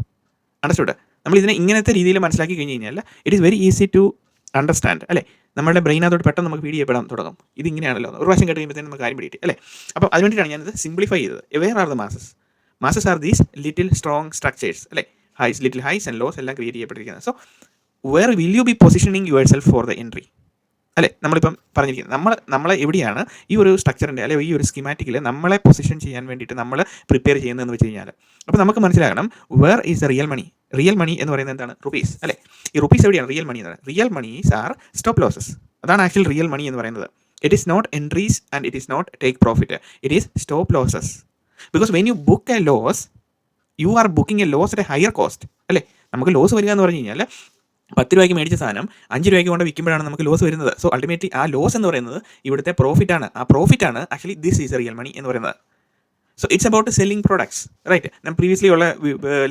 understood നമ്മൾ ഇതിനെ ഇങ്ങനത്തെ രീതിയിൽ മനസ്സിലാക്കി കഴിഞ്ഞ് കഴിഞ്ഞാൽ it is very easy to understand അല്ലേ? നമ്മുടെ ബ്രെയിൻ അതോട്ട് പെട്ടെന്ന് നമുക്ക് ഫീഡ് ചെയ്യപ്പെടാൻ തുടങ്ങും. ഇത് ഇങ്ങനെയാണല്ലോ ഒരു പ്രാവശ്യം കേട്ട് കഴിയുമ്പോഴത്തേനും നമുക്ക് കാര്യം പിടിയിട്ട് അല്ലേ? അപ്പോൾ അതുവേണ്ടിയിട്ടാണ് ഞാനിത് സിംപ്ലിഫൈ ചെയ്തത്. Where are the masses masses are these little strong structures അല്ലേ? Highs little highs and lows എല്ലാം create ചെയ്യപ്പെട്ടിരിക്കുന്നത്. So where will you be positioning yourself for the entry അല്ലേ നമ്മളിപ്പം പറഞ്ഞിരിക്കുന്നത് നമ്മൾ നമ്മളെ എവിടെയാണ് ഈ ഒരു സ്ട്രക്ചറിന്റെ അല്ലെങ്കിൽ ഈ ഒരു സ്കിമാറ്റിക്കിൽ നമ്മളെ പൊസിഷൻ ചെയ്യാൻ വേണ്ടിയിട്ട് നമ്മൾ പ്രിപ്പയർ ചെയ്യുന്നതെന്ന് വെച്ച് കഴിഞ്ഞാൽ അപ്പോൾ നമുക്ക് മനസ്സിലാകണം where is the real money real money എന്ന് പറയുന്നത് എന്താണ്? റുപ്പീസ് അല്ലേ? ഈ റുപ്പീസ് എവിടെയാണ്? റിയൽ മണി എന്ന് പറയുന്നത് real moneys are stop losses അതാണ് ആക്ച്വൽ റിയൽ മണി എന്ന് പറയുന്നത്. It is not entries and it is not take profit it is stop losses because when you book a loss you are booking a loss a higher cost അല്ലേ? നമുക്ക് loss വരിക എന്ന് പറഞ്ഞു കഴിഞ്ഞാൽ പത്ത് രൂപയ്ക്ക് മേടിച്ച സാധനം അഞ്ച് രൂപയ്ക്ക് കൊണ്ട് വിൽക്കുമ്പോഴാണ് നമുക്ക് ലോസ് വരുന്നത്. സോ അൾട്ടിമേറ്റ്ലി ആ ലോസ് എന്ന് പറയുന്നത് ഇവിടുത്തെ പ്രോഫിറ്റ് ആണ്. ആ പ്രോഫിറ്റ് ആണ് actually this is real money എന്ന് പറയുന്നത്. So it's about selling products right ഞാൻ പ്രീവിയസ്ലി ഉള്ള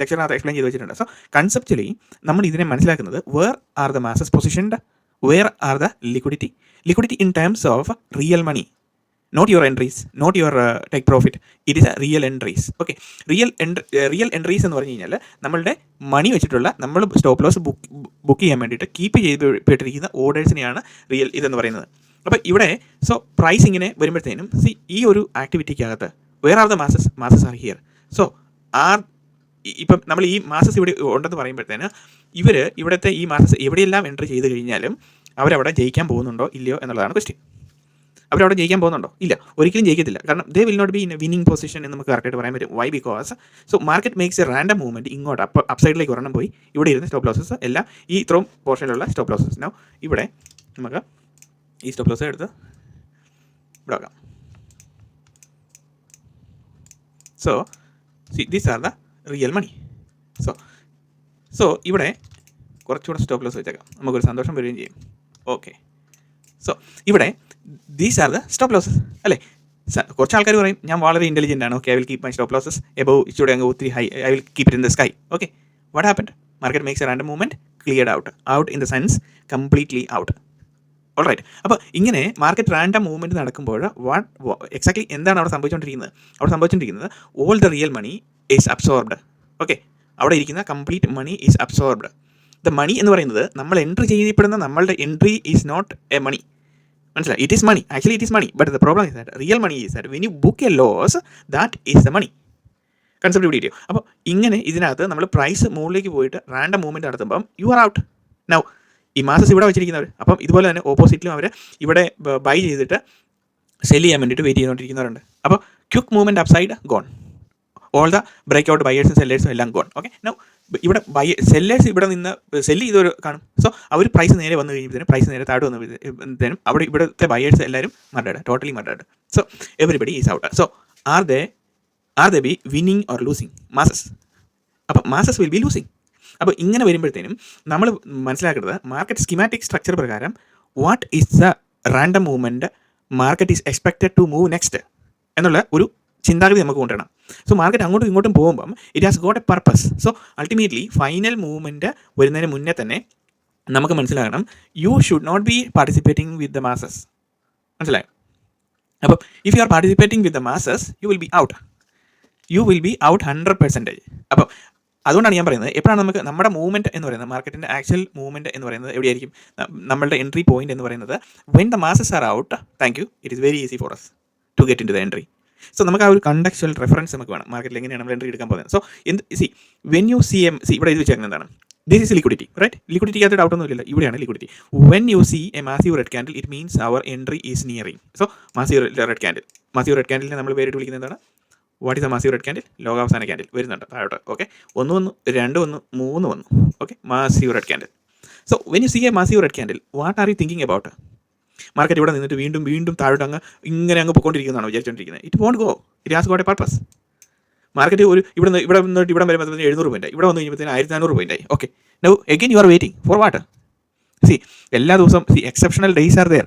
ലെക്ചറിനകത്ത് എക്സ്പ്ലെയിൻ ചെയ്ത് വെച്ചിട്ടുണ്ട്. സോ കൺസെപ്റ്റലി നമ്മൾ ഇതിനെ മനസ്സിലാക്കുന്നത് where are the masses positioned where are the liquidity liquidity in terms of real money not your entries not your take profit it is a real entries okay real real entries എന്ന് പറഞ്ഞു കഴിഞ്ഞാൽ നമ്മളുടെ മണി വെച്ചിട്ടുള്ള നമ്മൾ stop loss book book ചെയ്യാൻ വേണ്ടിയിട്ട് keep ചെയ്തിട്ടിരിക്കുന്ന ഓർഡേഴ്സിനെയാണ് real ഇതെന്ന് പറയുന്നത്. അപ്പോൾ ഇവിടെ സോ പ്രൈസ് ഇങ്ങനെ വരുമ്പോഴത്തേനും സി ഈ ഒരു ആക്ടിവിറ്റിക്കകത്ത് where are the masses masses are here so are ഇപ്പം നമ്മൾ ഈ മാസസ് ഇവിടെ ഉണ്ടെന്ന് പറയുമ്പോഴത്തേന് ഇവർ ഇവിടുത്തെ ഈ മാസസ് എവിടെയെല്ലാം എൻട്രി ചെയ്ത് കഴിഞ്ഞാലും അവരവിടെ ജയിക്കാൻ പോകുന്നുണ്ടോ ഇല്ലയോ എന്നുള്ളതാണ് ക്വസ്റ്റ്യൻ അവരവിടെ ജയിക്കാൻ പോകുന്നുണ്ടോ? ഇല്ല. ഒരിക്കലും ജയിക്കത്തില്ല. കാരണം they will not be in a winning position എന്ന് നമുക്ക് കറക്റ്റായിട്ട് പറയാൻ പറ്റും. Why because so market makes a random movement ഇങ്ങോട്ട് അപ്പ് അപ്പ് സൈഡിലേക്ക് ഒരെണ്ണം പോയി. ഇവിടെ ഇരുന്ന് സ്റ്റോപ്പ് ലോസസ് എല്ലാം ഈ ഇത്രയും പോർഷനിലുള്ള സ്റ്റോപ്പ് ലോസസ് നോ ഇവിടെ നമുക്ക് ഈ സ്റ്റോപ്പ് ലോസ് എടുത്ത് ഇവിടെ വെക്കാം. See these are the real money so so ഇവിടെ കുറച്ചുകൂടെ സ്റ്റോപ്പ് ലോസ് വെച്ചേക്കാം. നമുക്കൊരു സന്തോഷം വരികയും ചെയ്യും. ഓക്കെ സോ ഇവിടെ these are the stop losses അല്ലേ? കുറച്ച് ആൾക്കാർ പറയും ഞാൻ വളരെ ഇന്റലിജന്റ് ആണ്. Okay I will keep my stop losses above ഇച്ചൂടെ അങ്ങ് ഒത്തിരി high I will keep it in the sky okay what happened market makes random movement cleared out out in the sense completely out all right അപ്പോൾ ഇങ്ങനെ market random movement നടക്കുമ്പോൾ what exactly എന്താണ് അവിടെ സംഭവിച്ചുകൊണ്ടിരിക്കുന്നത് അവിടെ സംഭവിച്ചുകൊണ്ടിരിക്കുന്നത് all the real money is absorbed okay അവിടെ ഇരിക്കുന്ന complete money is absorbed the money എന്ന് പറയുന്നത് നമ്മൾ എൻട്രി ചെയ്യപ്പെടുന്ന നമ്മളുടെ entry is not a money മനസ്സിലായി? It is money actually it is money but the problem is that real money is that when you book a loss that is the money concept പിടിയോ അപ്പോൾ ഇങ്ങനെ ഇതിനകത്ത് നമ്മൾ price മുകളിലേക്ക് പോയിട്ട് random movement നടത്തുമ്പം you are out now ഈ masses ഇവിടെ വെച്ചിരിക്കുന്നവർ അപ്പം ഇതുപോലെ തന്നെ ഓപ്പോസിറ്റിലും അവർ ഇവിടെ ബൈ ചെയ്തിട്ട് സെൽ ചെയ്യാൻ വേണ്ടിയിട്ട് വെയിറ്റ് ചെയ്തുകൊണ്ടിരിക്കുന്നവരുണ്ട്. അപ്പോൾ quick movement upside gone all the break out ബയേഴ്സും സെല്ലേഴ്സും എല്ലാം ഗോൺ ഓക്കെ നോ ഇവിടെ ബൈ സെല്ലേഴ്സ് ഇവിടെ നിന്ന് സെല്ല് ചെയ്തൊരു കാണും. സോ അവർ പ്രൈസ് നേരെ വന്നു കഴിയുമ്പോഴത്തേനും പ്രൈസ് നേരെ താഴെ വന്നു കഴിയുമ്പോഴത്തേനും അവിടെ ഇവിടുത്തെ ബയേഴ്സ് എല്ലാവരും murdered totally murdered so everybody is out so are they are they be winning or losing masses അപ്പം മാസസ് വിൽ ബി ലൂസിങ് അപ്പോൾ ഇങ്ങനെ വരുമ്പോഴത്തേനും നമ്മൾ മനസ്സിലാക്കേണ്ടത് മാർക്കറ്റ് സ്കിമാറ്റിക് സ്ട്രക്ചർ പ്രകാരം what is the random movement market is expected to move next എന്നുള്ള ഒരു ചിന്താഗതി നമുക്ക് കൊണ്ടുവരണം. സോ മാർക്കറ്റ് അങ്ങോട്ടും ഇങ്ങോട്ടും പോകുമ്പം it has got a purpose so ultimately final movement വരുന്നതിന് മുന്നേ തന്നെ നമുക്ക് മനസ്സിലാകണം you should not be participating with the masses മനസ്സിലായോ? അപ്പം if you are participating with the masses you will be out you will be out hundred percentage അപ്പം അതുകൊണ്ടാണ് ഞാൻ പറയുന്നത് എപ്പോഴാണ് നമുക്ക് നമ്മുടെ മൂവ്മെന്റ് എന്ന് പറയുന്നത് മാർക്കറ്റിന്റെ ആക്ച്വൽ മൂവ്മെന്റ് എന്ന് പറയുന്നത് എവിടെയായിരിക്കും? നമ്മളുടെ എൻട്രി പോയിന്റ് എന്ന് പറയുന്നത് when the masses are out thank you it is very easy for us to get into the entry so നമുക്ക് ആ ഒരു കണ്ടക്ച്വൽ റെഫറൻസ് നമുക്ക് വേണം. മാർക്കറ്റിൽ എങ്ങനെയാണ് നമ്മൾ എൻട്രി എടുക്കാൻ പോകുന്നത്. സോ എന്ത് see when you see M C ഇവിടെ ഇത് വെച്ചേക്കുന്നത് എന്താണ്? ദിസ് ഇസ് ലിക്വിഡിറ്റി റൈറ്റ് ലിക്വിഡിറ്റിക്കകത്ത് ഡൗട്ട് ഒന്നുമില്ല ഇവിടെയാണ് liquidity when you see a massive red candle it means our entry is nearing so massive red candle massive red ക്യാൻഡിലിനെ നമ്മൾ പേരിട്ട് വിളിക്കുന്നത് എന്താണ്? What is a massive red candle ലോകാവസാന candle വരുന്നുണ്ട്. താഴോട്ട്. Okay ഒന്ന് വന്നു രണ്ട് വന്നു മൂന്ന് വന്നു. Okay massive red candle so when you see a massive red candle what are you thinking about market ഇവിടെ നിന്നിട്ട് വീണ്ടും വീണ്ടും താഴോട്ട് അങ്ങ് ഇങ്ങനെ അങ്ങ് പോയിക്കൊണ്ടിരിക്കുന്നതാണ് വിചാരിച്ചുകൊണ്ടിരിക്കുന്നത് it won't go it has got a purpose market ഒരു ഇവിടെ ഇവിടെ നിന്നിട്ട് ഇവിടെ വരുമ്പോൾ എഴുന്നൂറ് പോയിന്റ് ഇവിടെ വന്നു കഴിയുമ്പോഴത്തേന് ആയിരത്തി നാനൂറ് പോയിന്റ് ആയി. Okay now again you are waiting for what see എല്ലാ ദിവസവും see exceptional days are there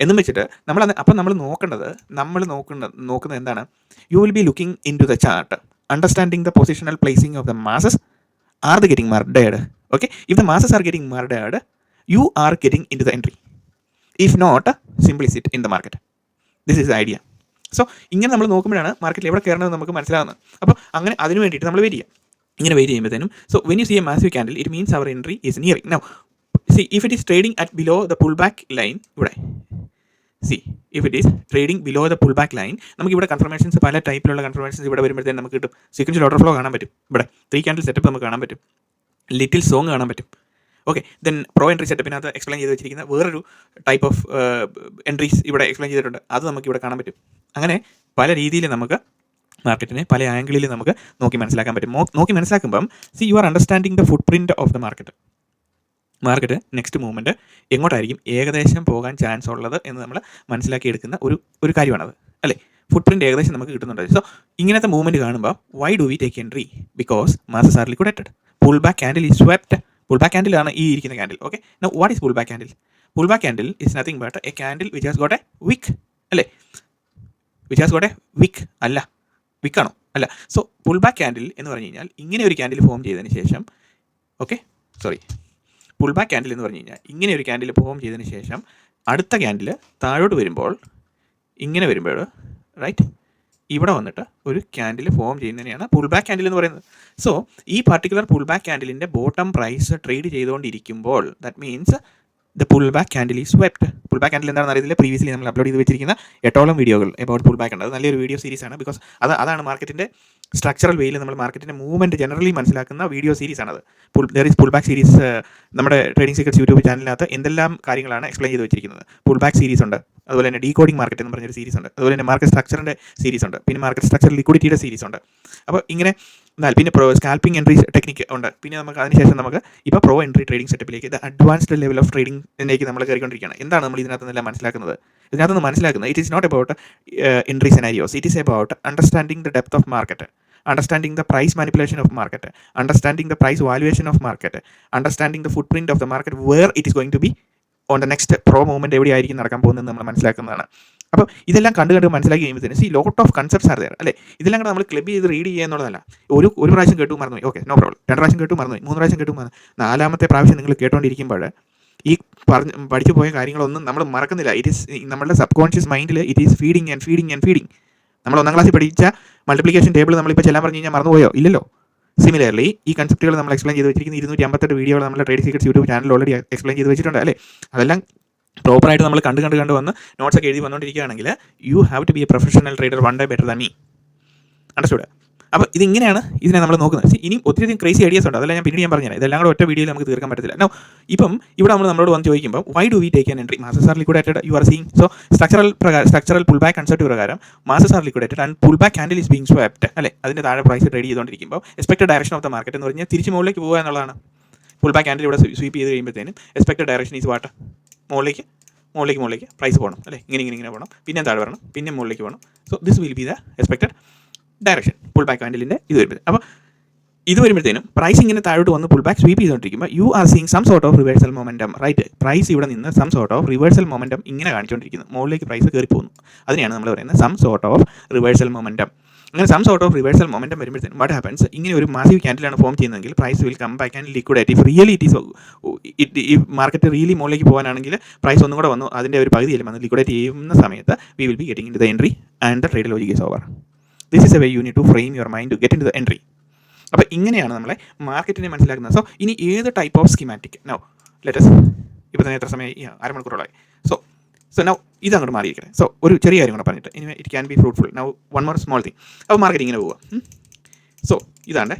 എന്നും വെച്ചിട്ട് നമ്മൾ അപ്പം നമ്മൾ നോക്കേണ്ടത് നമ്മൾ നോക്കുന്ന നോക്കുന്നത് എന്താണ്? You will be looking into the chart understanding the positional placing of the masses are the getting murdered okay if the masses are getting murdered you are getting into the entry if not simply sit in the market this is idea so ഇങ്ങനെ നമ്മൾ നോക്കുമ്പോഴാണ് മാർക്കറ്റിൽ എവിടെ കയറണമെന്ന് നമുക്ക് മനസ്സിലാകുന്നത് അപ്പോൾ അങ്ങനെ അതിന് വേണ്ടിയിട്ട് നമ്മൾ വെയിറ്റ് ചെയ്യാം. ഇങ്ങനെ wait ചെയ്യുമ്പോഴത്തേനും so when you see a massive candle it means our entry is nearing now see if it is trading at below the pull back line ഇവിടെ. See if it is trading below the pull back line നമുക്ക് ഇവിടെ confirmations പല ടൈപ്പിലുള്ള confirmations ഇവിടെ വരുമ്പോഴത്തേനും നമുക്ക് കിട്ടും. Sequential order flow കാണാൻ പറ്റും. ഇവിടെ ത്രീ ക്യാൻഡിൽ സെറ്റപ്പ് നമുക്ക് കാണാൻ പറ്റും. ലിറ്റിൽ സോങ് കാണാൻ പറ്റും. ഓക്കെ ദെൻ പ്രോ എൻട്രി സെറ്റപ്പിനകത്ത് എക്സ്പ്ലെയിൻ ചെയ്ത് വെച്ചിരിക്കുന്ന വേറൊരു ടൈപ്പ് ഓഫ് എൻട്രീസ് ഇവിടെ എക്സ്പ്ലെയിൻ ചെയ്തിട്ടുണ്ട്. അത് നമുക്ക് ഇവിടെ കാണാൻ പറ്റും. അങ്ങനെ പല രീതിയിൽ നമുക്ക് മാർക്കറ്റിനെ പല ആംഗിളിൽ നമുക്ക് നോക്കി മനസ്സിലാക്കാൻ പറ്റും. നോക്കി മനസ്സിലാക്കുമ്പം see you are understanding the footprint of the market market next movement എങ്ങോട്ടായിരിക്കും? ഏകദേശം പോകാൻ ചാൻസ് ഉള്ളത് എന്ന് നമ്മൾ മനസ്സിലാക്കി എടുക്കുന്ന ഒരു ഒരു കാര്യമാണത് അല്ലേ? ഫുട് പ്രിന്റ് ഏകദേശം നമുക്ക് കിട്ടുന്നുണ്ട്. സോ ഇങ്ങനത്തെ മൂവ്മെന്റ് കാണുമ്പോൾ why do we take entry because masses are liquidated pull back candle ഈ സ്വെപ്റ്റ് പുൾ ബാക്ക് ക്യാൻഡിലാണ് ഈ ഇരിക്കുന്ന candle okay what is pull back candle pull back candle is nothing but a candle which has got a wick അല്ലേ? Which has got a wick അല്ല വിക്കാണോ അല്ല. So pull back candle എന്ന് പറഞ്ഞു കഴിഞ്ഞാൽ ഇങ്ങനെ ഒരു ക്യാൻഡിൽ ഫോം ചെയ്തതിന് ശേഷം okay sorry pull back candle എന്ന് പറഞ്ഞു കഴിഞ്ഞാൽ ഇങ്ങനെ ഒരു ക്യാൻഡിൽ ഫോം ചെയ്തതിന് ശേഷം അടുത്ത ക്യാൻഡിൽ താഴോട്ട് വരുമ്പോൾ ഇങ്ങനെ വരുമ്പോൾ റൈറ്റ് ഇവിടെ വന്നിട്ട് ഒരു ക്യാൻഡിൽ ഫോം ചെയ്യുന്നതിനെയാണ് പുൾ ബാക്ക് ക്യാൻഡിൽ എന്ന് പറയുന്നത്. സോ ഈ പർട്ടിക്കുലർ പുൾ ബാക്ക് ക്യാൻഡിലിന്റെ ബോട്ടം പ്രൈസ് ട്രേഡ് ചെയ്തുകൊണ്ടിരിക്കുമ്പോൾ that means the pull back candle is swept pull back candle എന്താണെന്ന് അറിയത്തില്ല. പ്രീവിയസ്ലി നമ്മൾ അപ്ലോഡ് ചെയ്ത് വെച്ചിരിക്കുന്ന എട്ടോളം വീഡിയോകൾ എബൌട്ട് പുൾ ബാക്ക് ഉണ്ട്. അത് നല്ലൊരു വീഡിയോ സീരീസ് ആണ് ബിക്കോസ് അത് അതാണ് മാർക്കറ്റിന്റെ സ്ട്രക്ചറൽ വേയിൽ നമ്മൾ മാർക്കറ്റിന്റെ മൂവ്മെന്റ് ജനറലി മനസ്സിലാക്കുന്ന വീഡിയോ സീരീസ് ആണത്. Pull there is pull back series നമ്മുടെ ട്രേഡിംഗ് സീക്രട്സ് യൂട്യൂബ് ചാനലിനകത്ത് എന്തെല്ലാം കാര്യങ്ങളാണ് എക്സ്പ്ലെയിൻ ചെയ്ത് വെച്ചിരിക്കുന്നത്. പുൾ ബാക്ക് സീരീസ് ഉണ്ട്. അതുപോലെ തന്നെ ഡീകോഡിംഗ് മാർക്കറ്റ് എന്ന് പറഞ്ഞൊരു സീരീസ് ഉണ്ട്. അതുപോലെ തന്നെ മാർക്കറ്റ് സ്ട്രക്ചറിന്റെ സീരീസ് ഉണ്ട്. പിന്നെ മാർക്കറ്റ് സ്ട്രക്ചർ ലിക്വിഡിറ്റിയുടെ സീരീസ് ഉണ്ട്. അപ്പോൾ ഇങ്ങനെ എന്നാൽ പിന്നെ പ്രോ സ്കാൽപ്പിംഗ് എൻട്രി ടെക്നിക്ക് ഉണ്ട്. പിന്നെ നമുക്ക് അതിനുശേഷം നമുക്ക് ഇപ്പോൾ പ്രോ എൻട്രി ട്രേഡിംഗ് സെറ്റപ്പിലേക്ക് ഇത് അഡ്വാൻസ്ഡ് ലെവൽ ഓഫ് ട്രേഡിംഗിലേക്ക് നമ്മൾ കയറിക്കൊണ്ടിരിക്കുകയാണ്. എന്താണ് നമ്മൾ ഇതിനകത്ത് നിന്നെല്ലാം മനസ്സിലാക്കുന്നത്? ഇതിനകത്തുനിന്ന് മനസ്സിലാക്കുന്നത് it is not about entry scenarios it is about understanding the depth of market understanding the price manipulation of market understanding the price valuation of market understanding the footprint of the market where it is going to be on the next pro movement എവിടെയായിരിക്കും നടക്കാൻ പോകുന്നത് നമ്മൾ മനസ്സിലാക്കുന്നതാണ്. അപ്പോൾ ഇതെല്ലാം കണ്ട് കണ്ട് മനസ്സിലാക്കി കഴിയുമ്പോഴത്തേന് see lot of concepts are തരാം അല്ലേ? ഇതെല്ലാം കൂടെ നമ്മൾ ക്ലബ് ചെയ്ത് റീഡ് ചെയ്യുക എന്നുള്ളതല്ല. ഒരു ഒരു പ്രാവശ്യം കേട്ടു മറന്നുപോയി. ഓക്കെ നോ പ്രോബ്ലം രണ്ട് പ്രാവശ്യം കേട്ടു മറന്നുപോയി. മൂന്ന് പ്രാവശ്യം കേട്ടു മറന്നു നാലാമത്തെ പ്രാവശ്യം നിങ്ങൾ കേട്ടുകൊണ്ടിരിക്കുമ്പോൾ ഈ പറഞ്ഞ് പഠിച്ചു പോയ കാര്യങ്ങളൊന്നും നമ്മൾ മറക്കുന്നില്ല. ഇറ്റ് ഈസ് നമ്മുടെ സബ് കോൺഷ്യസ് മൈൻഡിൽ it is feeding and feeding and feeding നമ്മൾ ഒന്നാം ക്ലാസ്സിൽ പഠിച്ച മൾട്ടിപ്ലിക്കേഷൻ ടേബിൾ നമ്മളിപ്പോൾ ചെല്ലാൻ പറഞ്ഞു കഴിഞ്ഞാൽ മറന്നുപോയോ? ഇല്ലല്ലോ. സിമിലർലി ഈ കൺസെപ്റ്റുകൾ നമ്മൾ എക്സ്പ്ലെയിൻ ചെയ്ത് വെച്ചിരിക്കുന്ന ഇരുന്നൂറ്റി അമ്പത്തെട്ട് വീഡിയോകൾ നമ്മുടെ trade secrets YouTube channel already explain ചെയ്ത് വെച്ചിട്ടുണ്ട് അല്ലേ? അതെല്ലാം പ്രോപ്പറായിട്ട് നമ്മൾ കണ്ട് കണ്ട് കണ്ട് വന്ന് നോട്ട്സ് ഒക്കെ എഴുതി വന്നുകൊണ്ടിരിക്കുകയാണെങ്കിൽ you have to be a professional trader one day better than me understood അപ്പോൾ ഇതിങ്ങനെയാണ് ഇതിനെ നമ്മൾ നോക്കുന്നത്. ഇനി ഇനിയും ഒത്തിരി അധികം ക്രേസി ഐഡിയാസ് ഉണ്ട്. അതെല്ലാം ഞാൻ പിന്നീട് ഞാൻ പറഞ്ഞുതരാം. ഇതെല്ലാം കൂടെ ഒറ്റ വീഡിയോയിൽ നമുക്ക് തീർക്കാൻ പറ്റത്തില്ല. നോ ഇപ്പം ഇവിടെ നമ്മൾ നമ്മളോട് വന്ന് ചോദിക്കുമ്പോൾ why do we take an entry masses are liquidated you are seeing so structural പ്രകാരം സ്ട്രക്ചറൽ പുൾ ബാക്ക് കൺസെപ്റ്റ് പ്രകാരം masses are liquidated and pull back candle is being swept അല്ലേ? അതിന്റെ താഴെ പ്രൈസ് ട്രേഡ് ചെയ്തുകൊണ്ടിരിക്കുമ്പോൾ expected direction of the market എന്ന് പറഞ്ഞാൽ തിരിച്ച് മുകളിലേക്ക് പോകുക എന്നുള്ളതാണ്. പുൾ ബാക്ക് ഹാൻഡിൽ ഇവിടെ സ്വീപ്പ് ചെയ്ത് കഴിയുമ്പോഴത്തേനും എക്സ്പെക്ടഡ് ഡയറക്ഷൻ ഈസ് വാട്ട് മുകളിലേക്ക് മുകളിലേക്ക് മുകളിലേക്ക്. പ്രൈസ് പോകണം അല്ലേ? ഇങ്ങനെ ഇങ്ങനെ ഇങ്ങനെ പോകണം പിന്നെ താഴെ വരണം. പിന്നെ മുകളിലേക്ക് പോകണം so this will be the expected direction pull back ഹാൻഡിലിന്റെ ഇത് വരുമ്പോൾ അപ്പോൾ ഇത് വരുമ്പോഴത്തേനും പ്രൈസ് ഇങ്ങനെ താഴോട്ട് വന്ന് പുൾ ബാക്ക് സ്വീപ്പ് ചെയ്തുകൊണ്ടിരിക്കുമ്പോൾ you are seeing some sort of reversal momentum right price ഇവിടെ നിന്ന് some sort of reversal momentum ഇങ്ങനെ കാണിച്ചുകൊണ്ടിരിക്കുന്നു മുകളിലേക്ക് പ്രൈസ് കയറി പോകുന്നു. അതിനെയാണ് നമ്മൾ പറയുന്നത് some sort of reversal momentum അങ്ങനെ some sort of reversal momentum വരുമ്പോഴത്തേനും വാട്ട് ഹാപ്പൻസ് ഇങ്ങനെ ഒരു മാസീവ് ക്യാൻഡിലാണ് ഫോം ചെയ്യുന്നതെങ്കിൽ price will come back and liquidate if really it is it ഈ മാർക്കറ്റ് റിയലി മുകളിലേക്ക് പോകാനാണെങ്കിൽ പ്രൈസ് ഒന്നും കൂടെ വന്നു അതിന്റെ ഒരു പകുതിയിൽ വന്ന് ലിക്വിഡേറ്റ് ചെയ്യുന്ന സമയത്ത് we will be getting in the entry and the trade logic is over this is a way you need to frame your mind to get in the entry അപ്പോൾ ഇങ്ങനെയാണ് നമ്മളെ മാർക്കറ്റിനെ മനസ്സിലാക്കുന്നത്. സോ ഇനി ഏത് type of schematic no let's ഇപ്പോൾ തന്നെ എത്ര സമയം അരമണിക്കൂറോളായി. സോ സോ നൗ ഇത് അങ്ങോട്ട് മാറിയിരിക്കട്ടെ സോ ഒരു ചെറിയ കാര്യം കൂടെ പറഞ്ഞിട്ട്. ഇനി it can be fruitful now one more small thing അപ്പോൾ മാർക്കറ്റ് ഇങ്ങനെ പോവുക. സോ ഇതാണ്ട്.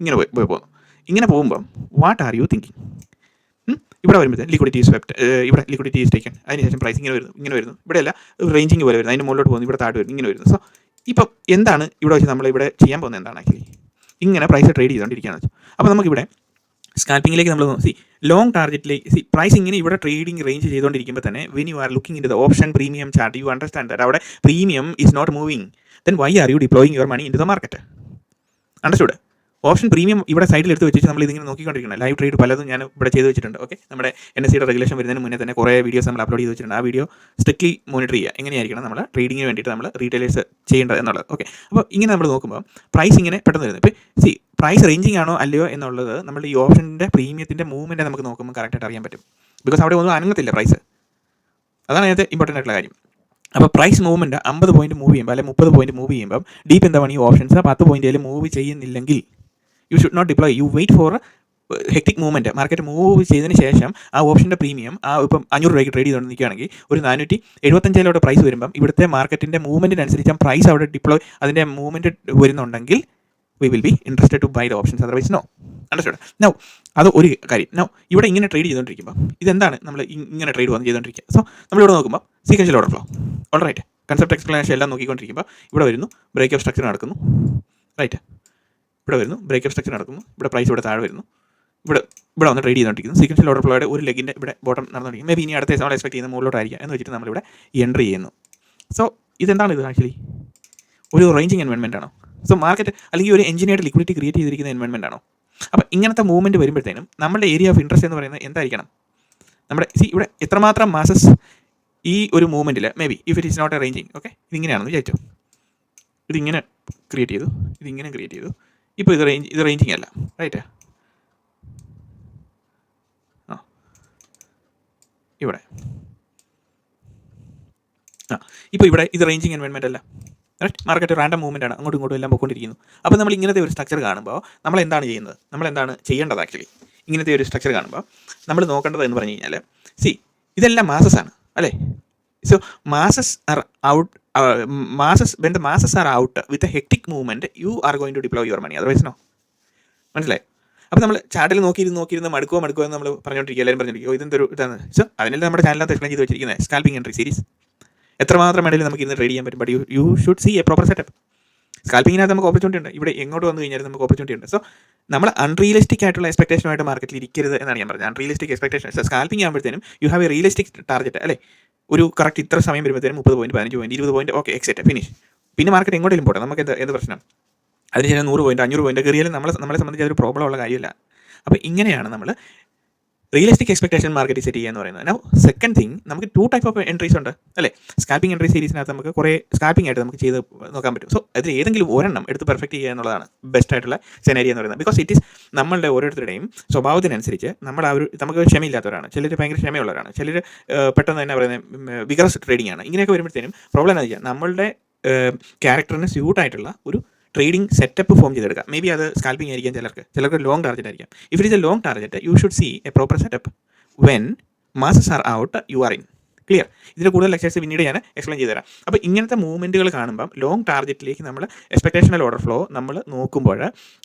ഇങ്ങനെ പോയി പോയി പോകുന്നു. ഇങ്ങനെ പോകുമ്പം വാട്ട് ആർ യു തിങ്കിങ് ഇവിടെ വരുമ്പോൾ ലിക്വിഡിറ്റി സ്വെപ്റ്റ് ഇവിടെ ലിക്വിഡിറ്റി ടേക്കൺ അതിനുശേഷം പ്രൈസ് ഇങ്ങനെ വരുന്നു ഇങ്ങനെ വരുന്നു. ഇവിടെയല്ല റേഞ്ചിങ് പോലെ വരുന്നു. അതിന്റെ മുകളിലോട്ട് പോകുന്നു ഇവിടെ താഴെ വരുന്നു ഇങ്ങനെ വരുന്നു. സോ ഇപ്പം എന്താണ് ഇവിടെ വെച്ച് നമ്മളിവിടെ ചെയ്യാൻ പോകുന്നത് എന്താണ് ആക്ച്വലി ഇങ്ങനെ പ്രൈസ് ട്രേഡ് ചെയ്തുകൊണ്ടിരിക്കുകയാണ്. വെച്ചു അപ്പോൾ നമുക്കിവിടെ സ്കാൽപ്പിങ്ങിലേക്ക് നമ്മൾ സി ലോങ് ടാർഗറ്റിലേക്ക് സി പ്രൈസ് ഇങ്ങനെ ഇവിടെ ട്രേഡിംഗ് റേഞ്ച് ചെയ്തുകൊണ്ടിരിക്കുമ്പോൾ തന്നെ when you are looking in the option premium chart you understand that അവിടെ premium is not moving then why are you deploying your money in the market understood option premium ഇവിടെ സൈഡിൽ എടുത്ത് വെച്ചിട്ട് നമ്മൾ ഇതിങ്ങനെ നോക്കിക്കൊണ്ടിരിക്കണം. Live trade പലതും ഞാൻ ഇവിടെ ചെയ്ത് വെച്ചിട്ടുണ്ട്. ഓക്കെ നമ്മുടെ എൻ എസ് സിയുടെ റെഗുലേഷൻ വരുന്നതിന് മുന്നേ തന്നെ കുറേ വീഡിയോസ് നമ്മൾ അപ്ലോഡ് ചെയ്ത് വെച്ചിട്ടുണ്ട്. ആ വീഡിയോ സ്ട്രിക്ട്ലി മോണിറ്റർ ചെയ്യുക. എങ്ങനെയായിരിക്കണം നമ്മൾ ട്രേഡിങ്ങിന് വേണ്ടിയിട്ട് നമ്മൾ റീറ്റെയിലേഴ്സ് ചെയ്യേണ്ടത് എന്നുള്ളത്. ഓക്കെ അപ്പോൾ ഇങ്ങനെ നമ്മൾ നോക്കുമ്പോൾ പ്രൈസ് ഇങ്ങനെ പെട്ടെന്ന് വരുന്നത് ഇപ്പോൾ സി പ്രൈസ് റേഞ്ചിങ് ആണോ അല്ലയോ എന്നുള്ളത് നമ്മൾ ഈ ഓപ്ഷന്റെ പ്രീമിയത്തിന്റെ മൂവ്മെന്റ് നമുക്ക് നോക്കുമ്പോൾ കറക്റ്റായിട്ട് അറിയാൻ പറ്റും. ബിക്കോസ് അവിടെ ഒന്നും അനങ്ങത്തില്ല പ്രൈസ് അതാണ് അതിനകത്ത് ഇമ്പോർട്ടന്റ് ആയിട്ടുള്ള കാര്യം. അപ്പോൾ പ്രൈസ് മൂവ്മെന്റ് അമ്പത് പോയിന്റ് മൂവ് ചെയ്യുമ്പോൾ അല്ലെങ്കിൽ മുപ്പത് പോയിന്റ് മൂവ് ചെയ്യുമ്പോൾ ഡീപ്പ് എന്താണ് ഈ ഓപ്ഷൻസ് പത്ത് പോയിന്റിൽ മൂവ് ചെയ്യുന്നില്ലെങ്കിൽ you should not deploy you wait for hectic movement market move ചെയ്തതിന് ശേഷം ആ ഓപ്ഷന്റെ പ്രീമിയം ആ ഇപ്പം അഞ്ഞൂറ് രൂപയ്ക്ക് ട്രേഡ് ചെയ്തുകൊണ്ട് നിൽക്കുകയാണെങ്കിൽ ഒരു നാനൂറ്റി എഴുപത്തഞ്ചിലോട്ട് പ്രൈസ് വരുമ്പം ഇവിടുത്തെ മാർക്കറ്റിന്റെ മൂവ്മെന്റിനനുസരിച്ച് ആ പ്രൈസ് അവിടെ ഡിപ്ലോയ് അതിന്റെ മൂവ്മെന്റ് വരുന്നുണ്ടെങ്കിൽ we will be interested to buy the options otherwise no understood no അത് ഒരു കാര്യം. നോ ഇവിടെ ഇങ്ങനെ ട്രേഡ് ചെയ്തുകൊണ്ടിരിക്കുമ്പോൾ ഇതെന്താണ് നമ്മൾ ഇങ്ങനെ ട്രേഡ് വന്ന് ചെയ്തുകൊണ്ടിരിക്കുക? സോ നമ്മൾ നമ്മളിവിടെ നോക്കുമ്പോൾ sequential order flow all right concept explanation എല്ലാം നോക്കിക്കൊണ്ടിരിക്കുമ്പോൾ ഇവിടെ വരുന്നു. ബ്രേക്ക് ഓഫ് സ്ട്രക്ചർ നടക്കുന്നു. റൈറ്റ് ഇവിടെ വരുന്നു. ബ്രേക്കപ്പ് സ്ട്രക്ചർ നടക്കുന്നു. ഇവിടെ പ്രൈസ് ഇവിടെ താഴെ വരുന്നു. ഇവിടെ ഇവിടെ വന്ന് ട്രേഡ് ചെയ്തുകൊണ്ടിരിക്കുന്നു സീക്വൻഷ്യൽ ഓർഡർ ഫ്ലോയുടെ ഒരു ലെഗിന്റെ ഇവിടെ ബോട്ടം നടന്നുകൊണ്ടിരിക്കും മേ ബി ഇനി അടുത്ത നമ്മൾ എക്സ്പെക്ട് ചെയ്യുന്ന മുകളിലോട്ടായിരിക്കും എന്ന് വെച്ചിട്ട് നമ്മളിവിടെ എൻട്രി ചെയ്യുന്നു. സോ ഇതെന്താണ് ഇത് ആക്ച്വലി ഒരു റേഞ്ചിങ് എൻവൺമെന്റ് ആണോ? സോ മാർക്കറ്റ് അല്ലെങ്കിൽ ഒരു എഞ്ചിനീയർ ലിക്വിഡിറ്റി ക്രിയേറ്റ് ചെയ്തിരിക്കുന്ന എൻവൺമെന്റ് ആണോ? അപ്പോൾ ഇങ്ങനത്തെ മൂവ്മെന്റ് വരുമ്പോഴത്തേനും നമ്മുടെ ഏരിയ ഓഫ് ഇൻട്രസ്റ്റ് എന്ന് പറയുന്നത് എന്തായിരിക്കണം? നമ്മുടെ സി ഇവിടെ എത്രമാത്രം മാസസ് ഈ ഒരു മൂവ്മെന്റിൽ may be if it is not a ranging okay ഇതിങ്ങനെയാണെന്ന് വിചാരിച്ചു. ഇതിങ്ങനെ ക്രിയേറ്റ് ചെയ്തു. ഇതിങ്ങനെ ക്രിയേറ്റ് ചെയ്തു. ഇപ്പോൾ ഇത് റേഞ്ച് ഇത് റേഞ്ചിങ് അല്ല. റൈറ്റ് ആ. ഇവിടെ. ആ. ഇപ്പോൾ ഇവിടെ ഇത് റേഞ്ചിങ് എൻവയൺമെന്റ് അല്ല. റൈറ്റ് മാർക്കറ്റ് റാൻഡം മൂവ്മെന്റ് ആണ്. അങ്ങോട്ടും ഇങ്ങോട്ടും എല്ലാം പോയിക്കൊണ്ടിരിക്കുന്നു. അപ്പോൾ നമ്മൾ ഇങ്ങനത്തെ ഒരു സ്ട്രക്ചർ കാണുമ്പോൾ നമ്മൾ എന്താണ് ചെയ്യുന്നത്? നമ്മൾ എന്താണ് ചെയ്യേണ്ടത് ആക്ച്വലി ഇങ്ങനത്തെ ഒരു സ്ട്രക്ചർ കാണുമ്പോൾ നമ്മൾ നോക്കേണ്ടത് എന്ന് പറഞ്ഞു കഴിഞ്ഞാൽ സി ഇതെല്ലാം മാസസ് ആണ്. അല്ലേ? So masses are out masses when the masses are out with a hectic movement you are going to deploy your money otherwise no മനസ്സിലായി? അപ്പോൾ നമ്മൾ ചാനൽ നോക്കിയിരുന്ന് നോക്കിയിരുന്ന് മടുക്കുക മടുക്കുക എന്ന് നമ്മൾ പറഞ്ഞുകൊണ്ടിരിക്കുക എല്ലാവരും പറഞ്ഞിരിക്കും "ഓ, ഇതെന്തൊരു ഇതാണ്? സോ അതിനെല്ലാം നമ്മുടെ ചാനലിനകത്ത് എക്സ്പ്ലെയിൻ ചെയ്ത് വെച്ചിരിക്കുന്നത്. സ്കാൽപ്പിംഗ് എൻട്രി സീരീസ് എത്രമാത്രം വേണമെങ്കിലും നമുക്ക് ഇന്ന് ട്രേഡ് ചെയ്യാൻ പറ്റും. But you you should see a proper setup സ്കാൽപ്പിങ്ങിനകത്ത് നമുക്ക് ഓപ്പർച്യൂണിറ്റി ഉണ്ട്. ഇവിടെ എങ്ങോട്ട് വന്നു കഴിഞ്ഞാൽ നമുക്ക് ഓപ്പർച്യൂണിറ്റി ഉണ്ട്. സോ നമ്മൾ അൺറിയലിസ്റ്റിക് ആയിട്ടുള്ള എക്സ്പെക്ടേഷനുമായിട്ട് മാർക്കറ്റിൽ ഇരിക്കരുത് എന്നാണ് ഞാൻ പറഞ്ഞത്. Unrealistic expectation scalping ആകുമ്പോഴത്തേനും you have a realistic target അല്ലേ? ഒരു കറക്റ്റ് ഇത്ര സമയം വരുമ്പോഴത്തേനും മുപ്പത് പോയിന്റ് പതിനഞ്ച് പോയിന്റ് ഇരുപത് പോയിന്റ് ഓക്കെ എക്സെറ്റ് ഫിനിഷ് പിന്നെ മാർക്കറ്റ് എങ്ങോട്ടേലും പോട്ടെ നമുക്ക് എന്ത് എന്ത് പ്രശ്നം? അതിനുശേഷം നൂറ് പോയിന്റ് അഞ്ഞൂറ് പോയിന്റ് കയറിയാലും നമ്മളെ നമ്മളെ സംബന്ധിച്ച് അതൊരു പ്രോബ്ലം ഉള്ള കാര്യമില്ല. അപ്പോൾ ഇങ്ങനെയാണ് നമ്മൾ റിയലിസ്റ്റിക് എക്സ്പെക്ടേഷൻ മാർക്കറ്റ് സെറ്റ് ചെയ്യുക എന്ന് പറയുന്നത്. നോ സെക്കൻഡ് തിങ് നമുക്ക് ടു ടൈപ്പ് ഓഫ് എൻട്രീസ് ഉണ്ട്. അല്ലേ? സ്കാപ്പിംഗ് എൻട്രി സീരീസിനകത്ത് നമുക്ക് കുറേ സ്കാപ്പിംഗ് ആയിട്ട് നമുക്ക് ചെയ്ത് നോക്കാൻ പറ്റും. സോ അതിൽ ഏതെങ്കിലും ഒരെണ്ണം എടുത്ത് പെർഫെക്റ്റ് ചെയ്യുക എന്നുള്ളതാണ് ബെസ്റ്റ് ആയിട്ടുള്ള സെനേരിയ എന്ന് പറയുന്നത്. ബിക്കോസ് ഇറ്റ് ഈസ് നമ്മളുടെ ഓരോരുത്തരുടെയും സ്വഭാവത്തിനനുസരിച്ച് നമ്മൾ ആ ഒരു നമുക്ക് ക്ഷമയില്ലാത്തവരാണ്. ചിലർ ഭയങ്കര ക്ഷമയുള്ളവരാണ്. ചിലർ പെട്ടെന്ന് തന്നെ പറയുന്നത് വിഗ്രസ് ട്രേഡിംഗ് ആണ്. ഇങ്ങനെയൊക്കെ വരുമ്പോഴത്തേനും പ്രോബ്ലം എന്താ വെച്ചാൽ നമ്മളുടെ ക്യാരക്ടറിന് സ്യൂട്ടായിട്ടുള്ള ഒരു ട്രേഡിംഗ് സെറ്റപ്പ് ഫോം ചെയ്തെടുക്കുക മേ ബി അത് സ്കാൽപ്പിംഗ് ആയിരിക്കാം ചിലർക്ക്. ചിലർക്ക് ലോങ് ടാർജറ്റ് ആയിരിക്കാം. If it is a long target you should see a proper setup when masses are out you are in clear ഇതിന്റെ കൂടുതൽ ലെക്ചേഴ്സ് പിന്നീട് ഞാൻ എക്സ്പ്ലെയിൻ ചെയ്തു തരാം അപ്പോൾ ഇങ്ങനത്തെ മൂവ്മെന്റുകൾ കാണുമ്പം ലോങ് ടാർഗറ്റിലേക്ക് നമ്മൾ എക്സ്പെക്ടേഷണൽ ഓർഡർ ഫ്ലോ നമ്മൾ നോക്കുമ്പോൾ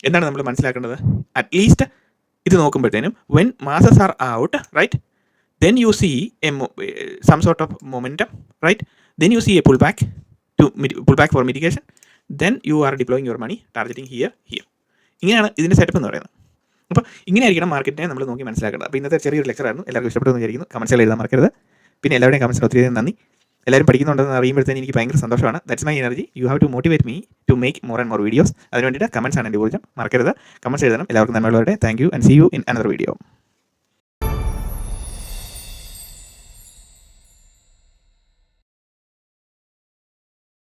എന്താണ് നമ്മൾ മനസ്സിലാക്കേണ്ടത്? അറ്റ്ലീസ്റ്റ് ഇത് നോക്കുമ്പോഴത്തേനും when masses are out right then you see a some sort some sort of momentum right? Then you see a pullback pullback for for mitigation you are deploying your money money here here ഇങ്ങനെയാണ് ഇതിന്റെ setup എന്ന് പറയുന്നത്. അപ്പോൾ ഇങ്ങനെയായിരിക്കണം മാർക്കറ്റിനെ നമ്മൾ നോക്കി മനസ്സിലാക്കേണ്ടത്. അപ്പോൾ ഇന്നത്തെ ചെറിയൊരു ലെക്ചർ ആയിരുന്നു. എല്ലാവർക്കും ഇഷ്ടപ്പെടുന്നു വിചാരിക്കുന്നു. കമൻസിൽ എഴുതാൻ മറക്കരുത്. പിന്നെ എല്ലാവരുടെയും കമൻസിൽ ഒത്തിരി നന്ദി. എല്ലാവരും പഠിക്കുന്നുണ്ടെന്ന് അറിയുമ്പോഴത്തേന് എനിക്ക് ഭയങ്കര സന്തോഷമാണ്. That's my energy you have to motivate me to make more and more videos അതിന് വേണ്ടിയിട്ട് കമൻസ് ആണ് എന്റെ ഊർജം. മറക്കരുത്. കമൻസ് എഴുതണം. എല്ലാവർക്കും നന്മകളുടെ thank you and see you in another video